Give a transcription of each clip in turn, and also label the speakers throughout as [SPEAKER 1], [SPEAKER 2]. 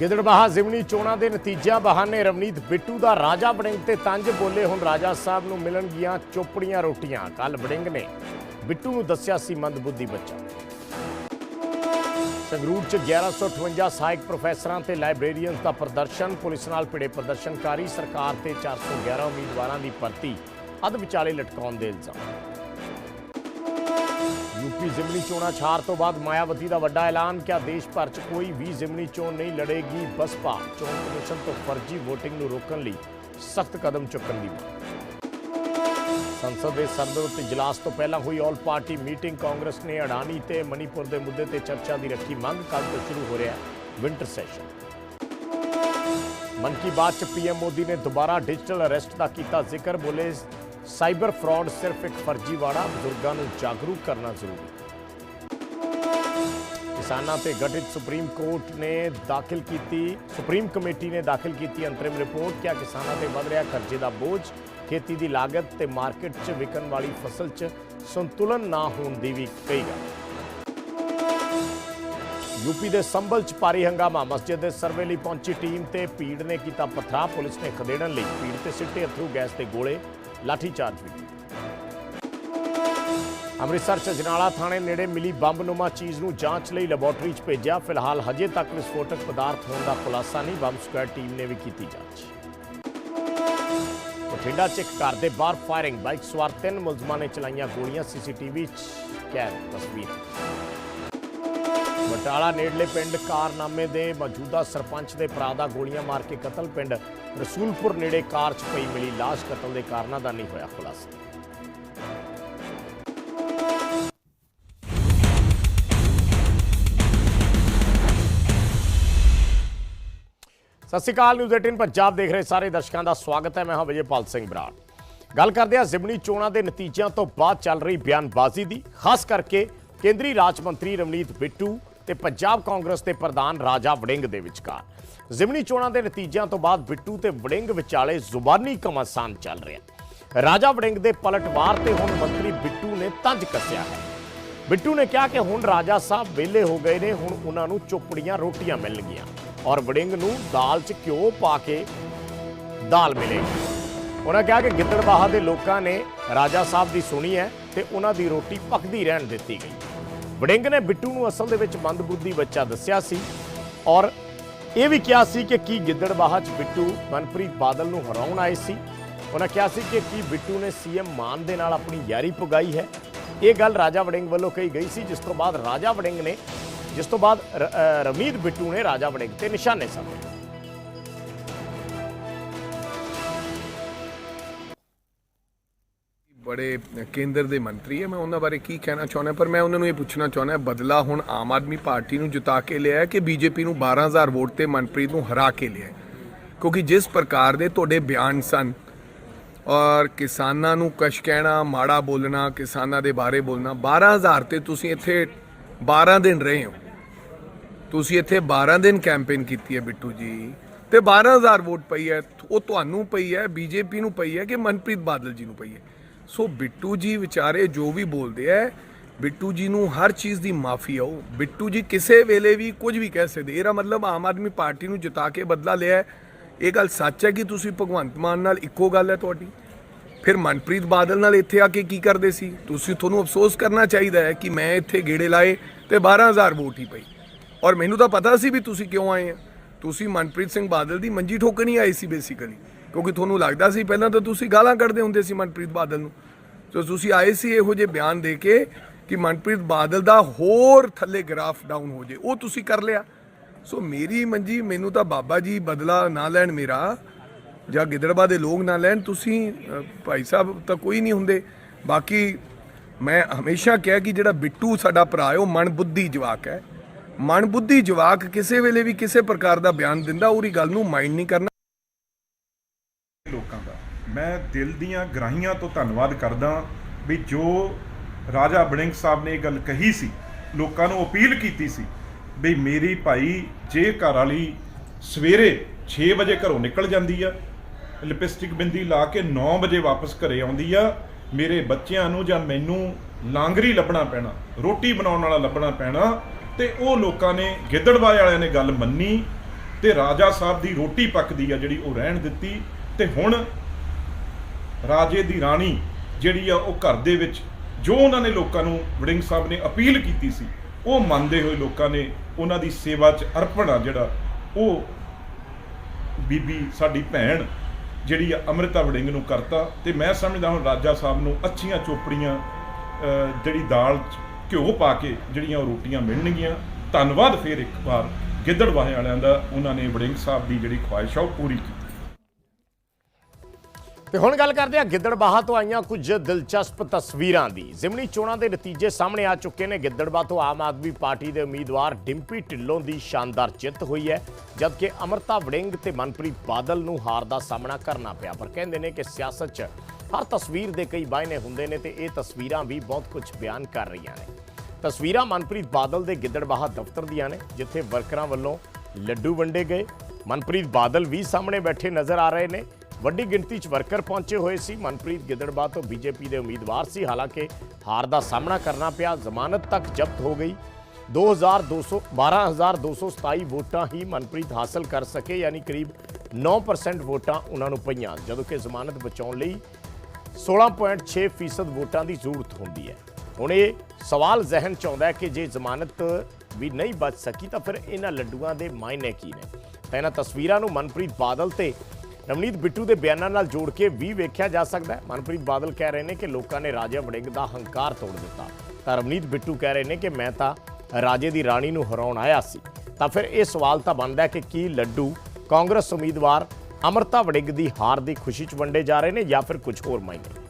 [SPEAKER 1] ਗਿੱਦੜਬਾਹਾ ਜ਼ਿਮਨੀ ਚੋਣਾਂ ਦੇ ਨਤੀਜਿਆਂ ਬਹਾਨੇ ਰਵਨੀਤ ਬਿੱਟੂ ਦਾ ਰਾਜਾ ਬੜਿੰਗ ਤੇ ਤੰਜ ਬੋਲੇ ਹੁਣ ਰਾਜਾ ਸਾਹਿਬ ਨੂੰ ਮਿਲਣਗੀਆਂ ਚੋਪੜੀਆਂ ਰੋਟੀਆਂ। ਕੱਲ ਬੜਿੰਗ ਨੇ ਬਿੱਟੂ ਨੂੰ ਦੱਸਿਆ ਸੀ ਮੰਦਬੁੱਧੀ ਬੱਚਾ। ਸੰਗਰੂਰ ਚ 1158 ਸਹਾਇਕ ਪ੍ਰੋਫੈਸਰਾਂ ਤੇ ਲਾਇਬ੍ਰੇਰੀਅਨਸ ਦਾ ਪ੍ਰਦਰਸ਼ਨ, ਪੁਲਿਸ ਨਾਲ ਭਿੜੇ ਪ੍ਰਦਰਸ਼ਨਕਾਰੀ ਸਰਕਾਰ ਤੇ 411 ਉਮੀਦਵਾਰਾਂ ਦੀ ਭਰਤੀ, ਅੱਧ ਵਿਚਾਲੇ ਲਟਕਾਉਣ ਦੇ ਇਲਜ਼ਾਮ। ਯੂਪੀ ਜ਼ਿਮਨੀ ਚੋਣਾਂ ਛਾਰ ਤੋਂ ਬਾਅਦ ਮਾਇਆਵਤੀ ਦਾ ਵੱਡਾ ਐਲਾਨ ਕਿਹਾ ਦੇਸ਼ ਭਰ 'ਚ ਕੋਈ ਵੀ ਜ਼ਿਮਨੀ ਚੋਣ ਨਹੀਂ ਲੜੇਗੀ ਬਸਪਾ। ਚੋਣ ਕਮਿਸ਼ਨ ਤੋਂ ਫਰਜ਼ੀ VOTING ਨੂੰ ਰੋਕਣ ਲਈ ਸਖਤ ਕਦਮ ਚੁੱਕਣ ਦੀ ਮੰਗ। ਸੰਸਦ ਦੇ ਸਰਬਉੱਚ ਇਜਲਾਸ ਤੋਂ ਪਹਿਲਾਂ ਹੋਈ ਆਲ ਪਾਰਟੀ ਮੀਟਿੰਗ, ਕਾਂਗਰਸ ਨੇ ਅਡਾਨੀ ਤੇ ਮਨੀਪੁਰ ਦੇ ਮੁੱਦੇ ਤੇ ਚਰਚਾ ਦੀ ਰੱਖੀ ਮੰਗ ਕੱਲ ਤੋਂ ਸ਼ੁਰੂ ਹੋ ਰਿਹਾ ਵਿੰਟਰ ਸੈਸ਼ਨ। ਮਨ ਕੀ ਬਾਤ ਚ ਪੀਐਮ ਮੋਦੀ ਨੇ ਦੁਬਾਰਾ ਡਿਜੀਟਲ ਅਰੈਸਟ ਦਾ ਕੀਤਾ ਜ਼ਿਕਰ, ਬੋਲੇ ਸਾਈਬਰ ਫਰਾਡ ਸਿਰਫ ਇੱਕ ਫਰਜ਼ੀਵਾੜਾ ਬਜ਼ੁਰਗਾਂ ਨੂੰ ਜਾਗਰੂਕ ਕਰਨਾ ਜ਼ਰੂਰੀ ਕਿਸਾਨਾਂ ਤੇ ਗਠਿਤ ਸੁਪਰੀਮ ਕੋਰਟ ਨੇ ਦਾਖਲ ਕੀਤੀ, ਸੁਪਰੀਮ ਕਮੇਟੀ ਨੇ ਦਾਖਲ ਕੀਤੀ ਅੰਤਰਿਮ ਰਿਪੋਰਟ ਕਿ ਕਿਸਾਨਾਂ ਤੇ ਵੱਧ ਰਿਹਾ ਕਰਜ਼ੇ ਦਾ ਬੋਝ, ਖੇਤੀ ਦੀ ਲਾਗਤ ਤੇ ਮਾਰਕੀਟ 'ਚ ਵਿਕਣ ਵਾਲੀ ਫਸਲ 'ਚ ਸੰਤੁਲਨ ਨਾ ਹੋਣ ਦੀ ਵੀ ਕਹੀ ਗੱਲ ਯੂਪੀ ਦੇ ਸੰਭਲ ਚ ਭਾਰੀ ਹੰਗਾਮਾ, ਮਸਜਿਦ ਦੇ ਸਰਵੇ ਲਈ ਪਹੁੰਚੀ ਟੀਮ ਤੇ ਭੀੜ ਨੇ ਕੀਤਾ ਪਥਰਾ ਪੁਲਿਸ ਨੇ ਖਦੇੜਨ ਲਈ ਭੀੜ ਤੇ ਸਿੱਟੇ ਅਥਰੂ ਗੈਸ ਤੇ ਗੋਲੇ। ਲਾਠੀ ਚਾਰਜ ਵੀ। ਅੰਮ੍ਰਿਤਸਰ ਚ ਜਨਾਲਾ ਥਾਣੇ ਨੇੜੇ ਮਿਲੀ ਬੰਬਨੁਮਾ ਚੀਜ਼ ਨੂੰ ਜਾਂਚ ਲਈ ਲੈਬੋਰਟਰੀ 'ਚ ਭੇਜਿਆ। ਫਿਲਹਾਲ ਹਜੇ ਤੱਕ ਵਿਸਫੋਟਕ ਪਦਾਰਥ ਹੋਣ ਦਾ ਖੁਲਾਸਾ ਨਹੀਂ, ਬੰਬ ਸਕੁਐਡ ਟੀਮ ਨੇ ਵੀ ਕੀਤੀ ਜਾਂਚ। ਬਠਿੰਡਾ 'ਚ ਇੱਕ ਘਰ ਦੇ ਬਾਹਰ ਫਾਇਰਿੰਗ, ਬਾਈਕ ਸਵਾਰ ਤਿੰਨ ਮੁਲਜ਼ਮਾਂ ਨੇ ਚਲਾਈਆਂ ਗੋਲੀਆਂ, ਸੀਸੀਟੀਵੀ 'ਚ ਕੈਦ, ਤਸਵੀਰ। ਬਟਾਲਾ ਨੇੜਲੇ ਪਿੰਡ ਕਾਰਨਾਮੇ ਦੇ ਮੌਜੂਦਾ ਸਰਪੰਚ ਦੇ ਭਰਾ ਦਾ ਗੋਲੀਆਂ ਮਾਰ ਕੇ ਕਤਲ ਪਿੰਡ ਰਸੂਲਪੁਰ ਨੇੜੇ ਕਾਰ 'ਚ ਪਈ ਮਿਲੀ ਲਾਸ਼। ਕਤਲ ਦੇ ਕਾਰਨਾਂ ਦਾ ਨਹੀਂ ਹੋਇਆ ਖੁਲਾਸਾ। ਸਤਿ ਸ਼੍ਰੀ ਅਕਾਲ, ਨਿਊਜ਼ 18 ਪੰਜਾਬ ਦੇਖ ਰਹੇ ਸਾਰੇ ਦਰਸ਼ਕਾਂ ਦਾ ਸਵਾਗਤ ਹੈ। ਮੈਂ ਹਾਂ ਵਿਜੇਪਾਲ ਸਿੰਘ ਬਰਾੜ। ਗੱਲ ਕਰਦੇ ਹਾਂ ਜ਼ਿਮਨੀ ਚੋਣਾਂ ਦੇ ਨਤੀਜਿਆਂ ਤੋਂ ਬਾਅਦ ਚੱਲ ਰਹੀ ਬਿਆਨਬਾਜ਼ੀ ਦੀ, ਖਾਸ ਕਰਕੇ ਕੇਂਦਰੀ ਰਾਜ ਮੰਤਰੀ ਰਵਨੀਤ ਬਿੱਟੂ ਤੇ ਪੰਜਾਬ ਕਾਂਗਰਸ ਦੇ ਪ੍ਰਧਾਨ ਰਾਜਾ ਵੜਿੰਗ ਦੇ ਵਿਚਕਾਰ। ਜ਼ਿਮਨੀ ਚੋਣਾਂ ਦੇ ਨਤੀਜਿਆਂ ਤੋਂ ਬਾਅਦ ਬਿੱਟੂ ਤੇ ਵੜਿੰਗ ਵਿਚਾਲੇ ਜ਼ੁਬਾਨੀ ਘਮਾਸਾਨ ਚੱਲ ਰਿਹਾ ਰਾਜਾ ਵੜਿੰਗ ਦੇ ਪਲਟਵਾਰ ਤੇ ਹੁਣ ਮੰਤਰੀ ਬਿੱਟੂ ਨੇ ਤੰਜ ਕੱਸਿਆ ਹੈ। ਬਿੱਟੂ ਨੇ ਕਿਹਾ ਕਿ ਹੁਣ ਰਾਜਾ ਸਾਹਿਬ ਵਿਹਲੇ ਹੋ ਗਏ ਨੇ, ਹੁਣ ਉਹਨਾਂ ਨੂੰ ਚੋਪੜੀਆਂ ਰੋਟੀਆਂ ਮਿਲਣਗੀਆਂ ਔਰ ਵੜਿੰਗ ਨੂੰ ਦਾਲ 'ਚ ਘਿਓ ਪਾ ਕੇ ਦਾਲ ਮਿਲੇਗੀ। ਉਹਨਾਂ ਕਿਹਾ ਕਿ ਗਿੱਦੜਬਾਹਾ ਦੇ ਲੋਕਾਂ ਨੇ ਰਾਜਾ ਸਾਹਿਬ ਦੀ ਸੁਣੀ ਹੈ ਤੇ ਉਹਨਾਂ ਦੀ ਰੋਟੀ ਪੱਕਦੀ ਰਹਿਣ ਦਿੱਤੀ ਗਈ। ਵੜਿੰਗ ਨੇ ਬਿੱਟੂ ਨੂੰ ਅਸਲ ਦੇ ਵਿੱਚ ਮੰਦਬੁੱਧੀ ਬੱਚਾ ਦੱਸਿਆ ਸੀ ਔਰ ਇਹ ਵੀ ਕਿਹਾ ਸੀ ਕਿ ਕੀ ਗਿੱਦੜਬਾਹਾ 'ਚ ਬਿੱਟੂ ਮਨਪ੍ਰੀਤ ਬਾਦਲ ਨੂੰ ਹਰਾਉਣ ਆਏ ਸੀ। ਉਹਨਾਂ ਕਿਹਾ ਸੀ ਕਿ ਕੀ ਬਿੱਟੂ ਨੇ ਸੀਐਮ ਮਾਨ ਦੇ ਨਾਲ ਆਪਣੀ ਯਾਰੀ ਪੁਗਾਈ ਹੈ। ਇਹ ਗੱਲ ਰਾਜਾ ਵੜਿੰਗ ਵੱਲੋਂ ਕਹੀ ਗਈ ਸੀ ਜਿਸ ਤੋਂ ਬਾਅਦ ਰਾਜਾ ਵੜਿੰਗ ਨੇ ਜਿਸ ਤੋਂ ਬਾਅਦ ਰ- ਅ, ਬਿੱਟੂ ਨੇ ਰਾਜਾ ਵੜਿੰਗ ਤੇ ਨਿਸ਼ਾਨੇ ਸਾਧੇ
[SPEAKER 2] ਬੜੇ ਕੇਂਦਰ ਦੇ ਮੰਤਰੀ ਹੈ, ਮੈਂ ਉਹਨਾਂ ਬਾਰੇ ਕੀ ਕਹਿਣਾ ਚਾਹੁੰਦਾ, ਪਰ ਮੈਂ ਉਹਨਾਂ ਨੂੰ ਇਹ ਪੁੱਛਣਾ ਚਾਹੁੰਦਾ, ਬਦਲਾ ਹੁਣ ਆਮ ਆਦਮੀ ਪਾਰਟੀ ਨੂੰ ਜਿਤਾ ਕੇ ਲਿਆ ਹੈ ਕਿ ਬੀਜੇਪੀ ਨੂੰ 12000 ਵੋਟ ਤੇ ਮਨਪ੍ਰੀਤ ਨੂੰ ਹਰਾ ਕੇ ਲਿਆ ਕਿਉਂਕਿ ਜਿਸ ਪ੍ਰਕਾਰ ਦੇ ਤੁਹਾਡੇ ਬਿਆਨ ਸਨ, ਔਰ ਕਿਸਾਨਾਂ ਨੂੰ ਕਸ਼ ਕਹਿਣਾ, ਮਾੜਾ ਬੋਲਣਾ, ਕਿਸਾਨਾਂ ਦੇ ਬਾਰੇ ਬੋਲਣਾ 12000 ਤੇ ਤੁਸੀਂ ਇੱਥੇ 12 ਦਿਨ ਰਹੇ ਹੋ। ਤੁਸੀਂ ਇੱਥੇ 12 ਦਿਨ ਕੈਂਪੇਨ ਕੀਤੀ ਹੈ ਬਿੱਟੂ ਜੀ, ਤੇ 12000 ਵੋਟ ਪਈ ਹੈ, ਉਹ ਤੁਹਾਨੂੰ ਪਈ ਹੈ, ਬੀਜੇਪੀ ਨੂੰ ਪਈ ਹੈ ਕਿ ਮਨਪ੍ਰੀਤ ਬਾਦਲ ਜੀ ਨੂੰ ਪਈ ਹੈ? ਸੋ ਬਿੱਟੂ ਜੀ ਵਿਚਾਰੇ ਜੋ ਵੀ ਬੋਲਦੇ ਹੈ ਬਿੱਟੂ ਜੀ ਨੂੰ ਹਰ ਚੀਜ਼ ਦੀ ਮਾਫੀ ਆ ਬਿੱਟੂ ਜੀ ਕਿਸੇ ਵੇਲੇ ਵੀ ਕੁਝ ਵੀ ਕਹਿ ਸਕਦੇ, ਇਹਦਾ ਮਤਲਬ ਆਮ ਆਦਮੀ ਪਾਰਟੀ ਨੂੰ ਜਿਤਾ ਕੇ ਬਦਲਾ ਲਿਆ ਇਹ ਗੱਲ ਸੱਚ ਹੈ ਕਿ ਤੁਸੀਂ ਭਗਵੰਤ ਮਾਨ ਨਾਲ ਇੱਕੋ ਗੱਲ ਹੈ ਤੁਹਾਡੀ? ਫਿਰ ਮਨਪ੍ਰੀਤ ਬਾਦਲ ਨਾਲ ਇੱਥੇ ਆ ਕੇ ਕੀ ਕਰਦੇ ਸੀ? ਤੁਸੀਂ ਤੁਹਾਨੂੰ ਅਫਸੋਸ ਕਰਨਾ ਚਾਹੀਦਾ ਹੈ ਕਿ ਮੈਂ ਇੱਥੇ ਗੇੜੇ ਲਾਏ ਤੇ 12000 ਵੋਟ ਹੀ ਪਈ ਔਰ ਮੈਨੂੰ ਤਾਂ ਪਤਾ ਸੀ ਵੀ ਤੁਸੀਂ ਕਿਉਂ ਆਏ ਆ ਤੁਸੀਂ ਮਨਪ੍ਰੀਤ ਸਿੰਘ ਬਾਦਲ ਦੀ ਮੰਜੀ ਠੋਕਣੀ ਆਏ ਸੀ ਬੇਸਿਕਲੀ ਕਿਉਂਕਿ ਤੁਹਾਨੂੰ ਲੱਗਦਾ ਸੀ ਪਹਿਲਾਂ ਤਾਂ ਤੁਸੀਂ ਗਾਲਾਂ ਕੱਢਦੇ ਹੁੰਦੇ ਸੀ ਮਨਪ੍ਰੀਤ ਬਾਦਲ ਨੂੰ। ਸੋ ਤੁਸੀਂ ਆਏ ਸੀ ਇਹੋ ਜਿਹੇ ਬਿਆਨ ਦੇ ਕੇ ਕਿ ਮਨਪ੍ਰੀਤ ਬਾਦਲ ਦਾ ਹੋਰ ਥੱਲੇ ਗ੍ਰਾਫ ਡਾਊਨ ਹੋ ਜੇ। ਉਹ ਤੁਸੀਂ ਕਰ ਲਿਆ। ਸੋ ਮੇਰੀ ਮੰਜੀ, ਮੈਨੂੰ ਤਾਂ ਬਾਬਾ ਜੀ ਬਦਲਾ ਨਾ ਲੈਣ ਮੇਰਾ, ਜਾਂ ਗਿੱਦੜਬਾ ਦੇ ਲੋਕ ਨਾ ਲੈਣ, ਤੁਸੀਂ ਭਾਈ ਸਾਹਿਬ ਤਾਂ ਕੋਈ ਨਹੀਂ ਹੁੰਦੇ। ਬਾਕੀ ਮੈਂ ਹਮੇਸ਼ਾ ਕਿਹਾ ਕਿ ਜਿਹੜਾ ਬਿੱਟੂ ਸਾਡਾ ਭਰਾ ਹੈ, ਉਹ ਮਨ ਬੁੱਧੀ ਜਵਾਕ ਹੈ। ਮਨ ਬੁੱਧੀ ਜਵਾਕ ਕਿਸੇ ਵੇਲੇ ਵੀ ਕਿਸੇ ਪ੍ਰਕਾਰ ਦਾ ਬਿਆਨ ਦਿੰਦਾ, ਉਹਦੀ ਗੱਲ ਨੂੰ ਮਾਈਂਡ ਨਹੀਂ ਕਰਨਾ।
[SPEAKER 3] ਲੋਕਾਂ ਦਾ। ਮੈਂ ਦਿਲ ਦੀਆਂ ਗਰਾਹੀਆਂ ਤੋਂ ਧੰਨਵਾਦ ਕਰਦਾ ਵੀ ਜੋ ਰਾਜਾ ਬੜਿੰਗ ਸਾਹਿਬ ਨੇ ਇਹ ਗੱਲ ਕਹੀ ਸੀ, ਲੋਕਾਂ ਨੂੰ ਅਪੀਲ ਕੀਤੀ ਸੀ ਵੀ ਮੇਰੀ ਭਾਈ ਜੇ ਘਰ ਵਾਲੀ ਸਵੇਰੇ 6 ਵਜੇ ਘਰੋਂ ਨਿਕਲ ਜਾਂਦੀ ਆ, ਲਿਪਸਟਿਕ ਬਿੰਦੀ ਲਾ ਕੇ 9 ਵਜੇ ਵਾਪਸ ਘਰੇ ਆਉਂਦੀ ਆ, ਮੇਰੇ ਬੱਚਿਆਂ ਨੂੰ ਜਾਂ ਮੈਨੂੰ ਲਾਂਗਰੀ ਲੱਭਣਾ ਪੈਣਾ, ਰੋਟੀ ਬਣਾਉਣ ਵਾਲਾ ਲੱਭਣਾ ਪੈਣਾ, ਤੇ ਉਹ ਲੋਕਾਂ ਨੇ, ਗਿੱਦੜਬਾਏ ਵਾਲਿਆਂ ਨੇ ਗੱਲ ਮੰਨੀ ਤੇ ਰਾਜਾ ਸਾਹਿਬ ਦੀ ਰੋਟੀ ਪੱਕਦੀ ਆ ਜਿਹੜੀ ਉਹ ਰਹਿਣ ਦਿੱਤੀ। ਤੇ ਹੁਣ ਰਾਜੇ ਦੀ ਰਾਣੀ ਜਿਹੜੀ ਆ ਉਹ ਘਰ ਦੇ ਵਿੱਚ, ਜੋ ਉਹਨਾਂ ਨੇ ਲੋਕਾਂ ਨੂੰ ਵੜਿੰਗ ਸਾਹਿਬ ਨੇ ਅਪੀਲ ਕੀਤੀ ਸੀ, ਉਹ ਮੰਨਦੇ ਹੋਏ ਲੋਕਾਂ ਨੇ ਉਹਨਾਂ ਦੀ ਸੇਵਾ 'ਚ ਅਰਪਣ ਆ ਜਿਹੜਾ, ਉਹ ਬੀਬੀ ਸਾਡੀ ਭੈਣ ਜਿਹੜੀ ਆ ਅੰਮ੍ਰਿਤਾ ਵੜਿੰਗ ਨੂੰ ਕਰਤਾ ਤੇ ਮੈਂ ਸਮਝਦਾ ਹੁਣ ਰਾਜਾ ਸਾਹਿਬ ਨੂੰ ਅੱਛੀਆਂ ਚੋਪੜੀਆਂ ਜਿਹੜੀ ਦਾਲ 'ਚ ਘਿਓ ਪਾ ਕੇ ਜਿਹੜੀਆਂ ਉਹ ਰੋਟੀਆਂ ਮਿਲਣਗੀਆਂ। ਧੰਨਵਾਦ ਫੇਰ ਇੱਕ ਵਾਰ ਗਿੱਦੜਵਾਹੇ ਵਾਲਿਆਂ ਦਾ, ਉਹਨਾਂ ਨੇ ਵੜਿੰਗ ਸਾਹਿਬ ਦੀ ਜਿਹੜੀ ਖੁਆਇਸ਼ ਆ ਉਹ ਪੂਰੀ ਕੀਤੀ।
[SPEAKER 1] ਤੇ ਹੁਣ ਗੱਲ ਕਰਦੇ ਹਾਂ ਗਿੱਦੜਬਾਹਾ ਤੋਂ ਆਈਆਂ ਕੁਝ ਦਿਲਚਸਪ ਤਸਵੀਰਾਂ ਦੀ। ਜ਼ਿਮਨੀ ਚੋਣਾਂ ਦੇ ਨਤੀਜੇ ਸਾਹਮਣੇ ਆ ਚੁੱਕੇ ਨੇ। ਗਿੱਦੜਬਾਹ ਤੋਂ ਆਮ ਆਦਮੀ ਪਾਰਟੀ ਦੇ ਉਮੀਦਵਾਰ ਡਿੰਪੀ ਢਿੱਲੋਂ ਦੀ ਸ਼ਾਨਦਾਰ ਜਿੱਤ ਹੋਈ ਹੈ, ਜਦਕਿ ਅਮਰਤਾ ਵੜਿੰਗ ਤੇ ਮਨਪ੍ਰੀਤ ਬਾਦਲ ਨੂੰ ਹਾਰ ਦਾ ਸਾਹਮਣਾ ਕਰਨਾ ਪਿਆ। ਪਰ ਕਹਿੰਦੇ ਨੇ ਕਿ ਸਿਆਸਤ 'ਚ ਹਰ ਤਸਵੀਰ ਦੇ ਕਈ ਬਾਇਨੇ ਹੁੰਦੇ ਨੇ ਤੇ ਇਹ ਤਸਵੀਰਾਂ ਵੀ ਬਹੁਤ ਕੁਝ ਬਿਆਨ ਕਰ ਰਹੀਆਂ ਨੇ। ਤਸਵੀਰਾਂ ਮਨਪ੍ਰੀਤ ਬਾਦਲ ਦੇ ਗਿੱਦੜਬਾਹਾ ਦਫ਼ਤਰ ਦੀਆਂ ਨੇ, ਜਿੱਥੇ ਵਰਕਰਾਂ ਵੱਲੋਂ ਲੱਡੂ ਵੰਡੇ ਗਏ। ਮਨਪ੍ਰੀਤ ਬਾਦਲ ਵੀ ਸਾਹਮਣੇ ਬੈਠੇ ਨਜ਼ਰ ਆ ਰਹੇ ਨੇ। ਵੱਡੀ ਗਿਣਤੀ 'ਚ ਵਰਕਰ ਪਹੁੰਚੇ ਹੋਏ ਸੀ। ਮਨਪ੍ਰੀਤ ਗਿੱਦੜਬਾਹਾ ਤੋਂ ਬੀਜੇਪੀ ਦੇ ਉਮੀਦਵਾਰ ਸੀ। ਹਾਲਾਂਕਿ ਹਾਰ ਦਾ ਸਾਹਮਣਾ ਕਰਨਾ ਪਿਆ। ਜ਼ਮਾਨਤ ਤੱਕ ਜ਼ਬਤ ਹੋ ਗਈ। 2200 12227 ਵੋਟਾਂ ਹੀ ਮਨਪ੍ਰੀਤ ਹਾਸਲ ਕਰ ਸਕੇ, ਯਾਨੀ ਕਰੀਬ 9% ਵੋਟਾਂ ਉਹਨਾਂ ਨੂੰ ਪਈਆਂ, ਜਦੋਂ ਕਿ ਜ਼ਮਾਨਤ ਬਚਾਉਣ ਲਈ 16.6% ਫੀਸਦ ਵੋਟਾਂ ਦੀ ਜ਼ਰੂਰਤ ਹੁੰਦੀ ਹੈ। ਹੁਣ ਇਹ ਸਵਾਲ ਜ਼ਿਹਨ ਚ ਆਉਂਦਾ ਕਿ ਜੇ ਜ਼ਮਾਨਤ ਵੀ ਨਹੀਂ ਬਚ ਸਕੀ, ਤਾਂ ਫਿਰ ਇਹਨਾਂ ਲੱਡੂਆਂ ਦੇ ਮਾਇਨੇ ਕੀ ਨੇ? ਤਾਂ ਇਹਨਾਂ ਤਸਵੀਰਾਂ ਨੂੰ ਮਨਪ੍ਰੀਤ ਬਾਦਲ ਤੇ ਰਮਨੀਤ ਬਿੱਟੂ ਦੇ ਬਿਆਨਾਂ ਨਾਲ ਜੋੜ ਕੇ ਵੀ ਵੇਖਿਆ ਜਾ ਸਕਦਾ ਹੈ। ਮਨਪ੍ਰੀਤ ਬਾਦਲ ਕਹਿ ਰਹੇ ਨੇ ਕਿ ਲੋਕਾਂ ਨੇ ਰਾਜਾ ਵੜਿੰਗ ਦਾ ਹੰਕਾਰ ਤੋੜ ਦਿੱਤਾ। ਤਾਂ ਰਵਨੀਤ ਬਿੱਟੂ ਕਹਿ ਰਹੇ ਨੇ ਕਿ ਮੈਂ ਤਾਂ ਰਾਜੇ ਦੀ ਰਾਣੀ ਨੂੰ ਹਰਾਉਣ ਆਇਆ ਸੀ। ਤਾਂ ਫਿਰ ਇਹ ਸਵਾਲ ਤਾਂ ਬਣਦਾ ਹੈ ਕਿ ਕੀ ਲੱਡੂ ਕਾਂਗਰਸ ਉਮੀਦਵਾਰ ਅਮਰਤਾ ਵੜਿੰਗ ਦੀ ਹਾਰ ਦੀ ਖੁਸ਼ੀ 'ਚ ਵੰਡੇ ਜਾ ਰਹੇ ਨੇ ਜਾਂ ਫਿਰ ਕੁਝ ਹੋਰ ਮਾਇਨੇ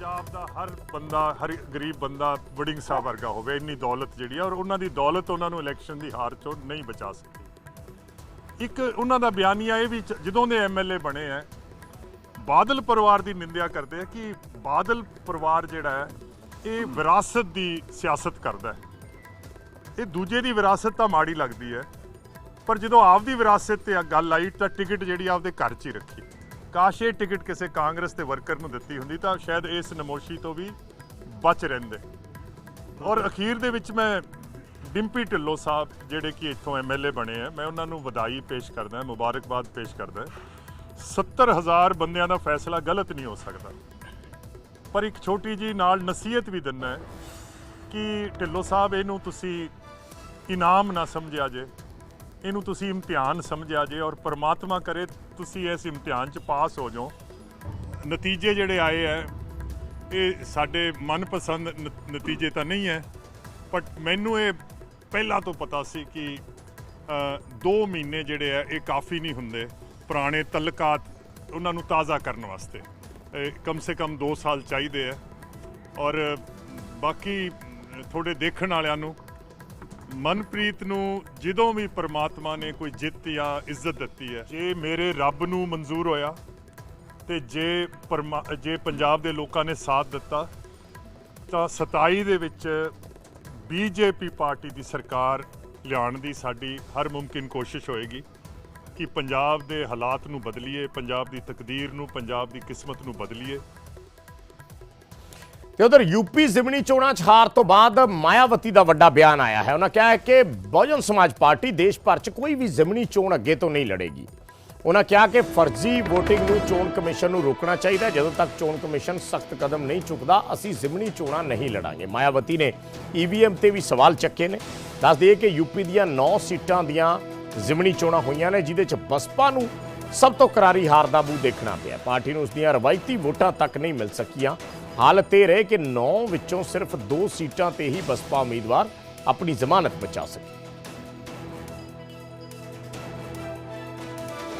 [SPEAKER 4] ਪੰਜਾਬ ਦਾ ਹਰ ਬੰਦਾ, ਹਰ ਗਰੀਬ ਬੰਦਾ ਵੜਿੰਗ ਸਾਹਿਬ ਵਰਗਾ ਹੋਵੇ, ਇੰਨੀ ਦੌਲਤ ਜਿਹੜੀ ਆ, ਔਰ ਉਹਨਾਂ ਦੀ ਦੌਲਤ ਉਹਨਾਂ ਨੂੰ ਇਲੈਕਸ਼ਨ ਦੀ ਹਾਰ ਚੋਂ ਨਹੀਂ ਬਚਾ ਸਕੀ ਇੱਕ ਉਹਨਾਂ ਦਾ ਬਿਆਨੀਆ ਇਹ ਵੀ ਜਦੋਂ ਦੇ ਐਮਐਲਏ ਬਣੇ ਆ, ਬਾਦਲ ਪਰਿਵਾਰ ਦੀ ਨਿੰਦਿਆ ਕਰਦੇ ਆ ਕਿ ਬਾਦਲ ਪਰਿਵਾਰ ਜਿਹੜਾ ਹੈ, ਇਹ ਵਿਰਾਸਤ ਦੀ ਸਿਆਸਤ ਕਰਦਾ ਹੈ। ਇਹ ਦੂਜੇ ਦੀ ਵਿਰਾਸਤ ਤਾਂ ਮਾੜੀ ਲੱਗਦੀ ਹੈ, ਪਰ ਜਦੋਂ ਆਪਦੀ ਵਿਰਾਸਤ ਤੇ ਗੱਲ ਆਈ, ਤਾਂ ਟਿਕਟ ਜਿਹੜੀ ਆਪਦੇ ਘਰ 'ਚ ਹੀ ਰੱਖੀ। ਕਾਸ਼ ਇਹ ਟਿਕਟ ਕਿਸੇ ਕਾਂਗਰਸ ਦੇ ਵਰਕਰ ਨੂੰ ਦਿੱਤੀ ਹੁੰਦੀ ਤਾਂ ਸ਼ਾਇਦ ਇਸ ਨਮੋਸ਼ੀ ਤੋਂ ਵੀ ਬਚ ਰਹਿੰਦੇ। ਔਰ ਅਖੀਰ ਦੇ ਵਿੱਚ ਮੈਂ ਡਿੰਪੀ ਢਿੱਲੋਂ ਸਾਹਿਬ ਜਿਹੜੇ ਕਿ ਇੱਥੋਂ ਐਮਐਲਏ ਬਣੇ ਆ ਮੈਂ ਉਹਨਾਂ ਨੂੰ ਵਧਾਈ ਪੇਸ਼ ਕਰਦਾ ਮੁਬਾਰਕਬਾਦ ਪੇਸ਼ ਕਰਦਾ 70000 ਬੰਦਿਆਂ ਦਾ ਫੈਸਲਾ ਗਲਤ ਨਹੀਂ ਹੋ ਸਕਦਾ। ਪਰ ਇੱਕ ਛੋਟੀ ਜੀ ਨਾਲ ਨਸੀਹਤ ਵੀ ਦਿੰਨਾ ਹੈ ਕਿ ਢਿੱਲੋਂ ਸਾਹਿਬ ਇਹਨੂੰ ਤੁਸੀਂ ਇਨਾਮ ਨਾ ਸਮਝਿਆ ਜੇ। ਇਹਨੂੰ ਤੁਸੀਂ ਇਮਤਿਹਾਨ ਸਮਝਿਆ ਜੇ ਔਰ ਪਰਮਾਤਮਾ ਕਰੇ ਤੁਸੀਂ ਇਸ ਇਮਤਿਹਾਨ 'ਚ ਪਾਸ ਹੋ ਜਾਓ। ਨਤੀਜੇ ਜਿਹੜੇ ਆਏ ਹੈ ਇਹ ਸਾਡੇ ਮਨਪਸੰਦ ਨ- ਨਤੀਜੇ ਤਾਂ ਨਹੀਂ ਹੈ ਬਟ ਮੈਨੂੰ ਇਹ ਪਹਿਲਾਂ ਤੋਂ ਪਤਾ ਸੀ ਕਿ 2 ਮਹੀਨੇ ਜਿਹੜੇ ਆ ਇਹ ਕਾਫੀ ਨਹੀਂ ਹੁੰਦੇ, ਪੁਰਾਣੇ ਤਲਕਾਤ ਉਹਨਾਂ ਨੂੰ ਤਾਜ਼ਾ ਕਰਨ ਵਾਸਤੇ। ਇਹ ਕਮ ਸੇ ਕਮ 2 ਸਾਲ ਚਾਹੀਦੇ ਆ ਔਰ ਬਾਕੀ ਥੋੜੇ ਦੇਖਣ ਵਾਲਿਆਂ ਨੂੰ ਮਨਪ੍ਰੀਤ ਨੂੰ ਜਦੋਂ ਵੀ ਪਰਮਾਤਮਾ ਨੇ ਕੋਈ ਜਿੱਤ ਜਾਂ ਇੱਜ਼ਤ ਦਿੱਤੀ ਹੈ, ਜੇ ਮੇਰੇ ਰੱਬ ਨੂੰ ਮਨਜ਼ੂਰ ਹੋਇਆ ਤੇ ਜੇ ਪਰਮਾ- ਜੇ ਪੰਜਾਬ ਦੇ ਲੋਕਾਂ ਨੇ ਸਾਥ ਦਿੱਤਾ, ਤਾਂ 27 ਦੇ ਵਿੱਚ ਬੀਜੇਪੀ ਪਾਰਟੀ ਦੀ ਸਰਕਾਰ ਲਿਆਉਣ ਦੀ ਸਾਡੀ ਹਰ ਮੁਮਕਿਨ ਕੋਸ਼ਿਸ਼ ਹੋਏਗੀ ਕਿ ਪੰਜਾਬ ਦੇ ਹਾਲਾਤ ਨੂੰ ਬਦਲੀਏ, ਪੰਜਾਬ ਦੀ ਤਕਦੀਰ ਨੂੰ, ਪੰਜਾਬ ਦੀ ਕਿਸਮਤ ਨੂੰ ਬਦਲੀਏ।
[SPEAKER 1] ਤੇ ਉਧਰ ਯੂਪੀ ਜ਼ਿਮਨੀ ਚੋਣਾਂ 'ਚ ਹਾਰ ਤੋਂ ਬਾਅਦ ਮਾਇਆਵਤੀ ਦਾ ਵੱਡਾ ਬਿਆਨ ਆਇਆ ਹੈ। ਉਹਨਾਂ ਕਿਹਾ ਹੈ ਕਿ ਬਹੁਜਨ ਸਮਾਜ ਪਾਰਟੀ ਦੇਸ਼ ਭਰ 'ਚ ਕੋਈ ਵੀ ਜ਼ਿਮਨੀ ਚੋਣ ਅੱਗੇ ਤੋਂ ਨਹੀਂ ਲੜੇਗੀ। ਉਹਨਾਂ ਕਿਹਾ ਕਿ ਫਰਜ਼ੀ VOTING ਨੂੰ ਚੋਣ ਕਮਿਸ਼ਨ ਨੂੰ ਰੋਕਣਾ ਚਾਹੀਦਾ ਜਦੋਂ ਤੱਕ ਚੋਣ ਕਮਿਸ਼ਨ ਸਖਤ ਕਦਮ ਨਹੀਂ ਚੁੱਕਦਾ, ਅਸੀਂ ਜ਼ਿਮਨੀ ਚੋਣਾਂ ਨਹੀਂ ਲੜਾਂਗੇ। ਮਾਇਆਵਤੀ ਨੇ ਈਵੀਐਮ ਤੇ ਵੀ ਸਵਾਲ ਚੱਕੇ ਨੇ। ਦੱਸ ਦਈਏ ਕਿ ਯੂਪੀ ਦੀਆਂ 9 ਸੀਟਾਂ ਦੀਆਂ ਜ਼ਿਮਨੀ ਚੋਣਾਂ ਹੋਈਆਂ ਨੇ, ਜਿਹਦੇ 'ਚ ਬਸਪਾ ਨੂੰ ਸਭ ਤੋਂ ਕਰਾਰੀ ਹਾਰ ਦਾ ਮੂੰਹ ਦੇਖਣਾ ਪਿਆ। ਪਾਰਟੀ ਨੂੰ ਉਸ ਦੀਆਂ ਰਵਾਇਤੀ ਵੋਟਾਂ ਤੱਕ ਨਹੀਂ ਮਿਲ ਸਕੀਆਂ। ਹਾਲਤ ਇਹ ਰਹੇ ਕਿ 9 ਵਿੱਚੋਂ ਸਿਰਫ 2 ਸੀਟਾਂ ਤੇ ਹੀ ਬਸਪਾ ਉਮੀਦਵਾਰ ਆਪਣੀ ਜ਼ਮਾਨਤ ਬਚਾ ਸਕੇ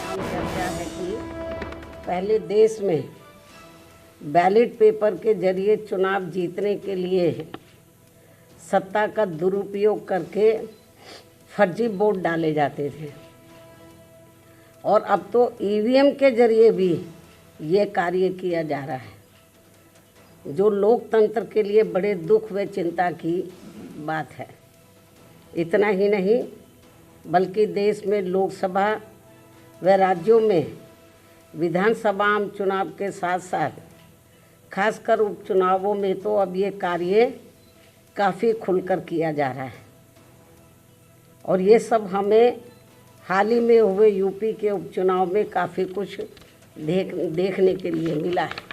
[SPEAKER 5] काम चर्चा है कि पहले देश में बैलेट पेपर के जरिए चुनाव जीतने के लिए सत्ता का दुरुपयोग करके फर्जी वोट डाले जाते थे और अब तो ईवीएम के जरिए भी ये कार्य किया जा रहा है जो लोकतंत्र के लिए बड़े दुख व चिंता की बात है। इतना ही नहीं, बल्कि देश में लोकसभा व राज्यों में विधानसभा आम चुनाव के साथ साथ खासकर उपचुनावों में तो अब ये कार्य काफ़ी खुलकर किया जा रहा है। और ये सब हमें हाल ही में हुए यूपी के उपचुनाव में काफ़ी कुछ देख, देखने के लिए मिला है।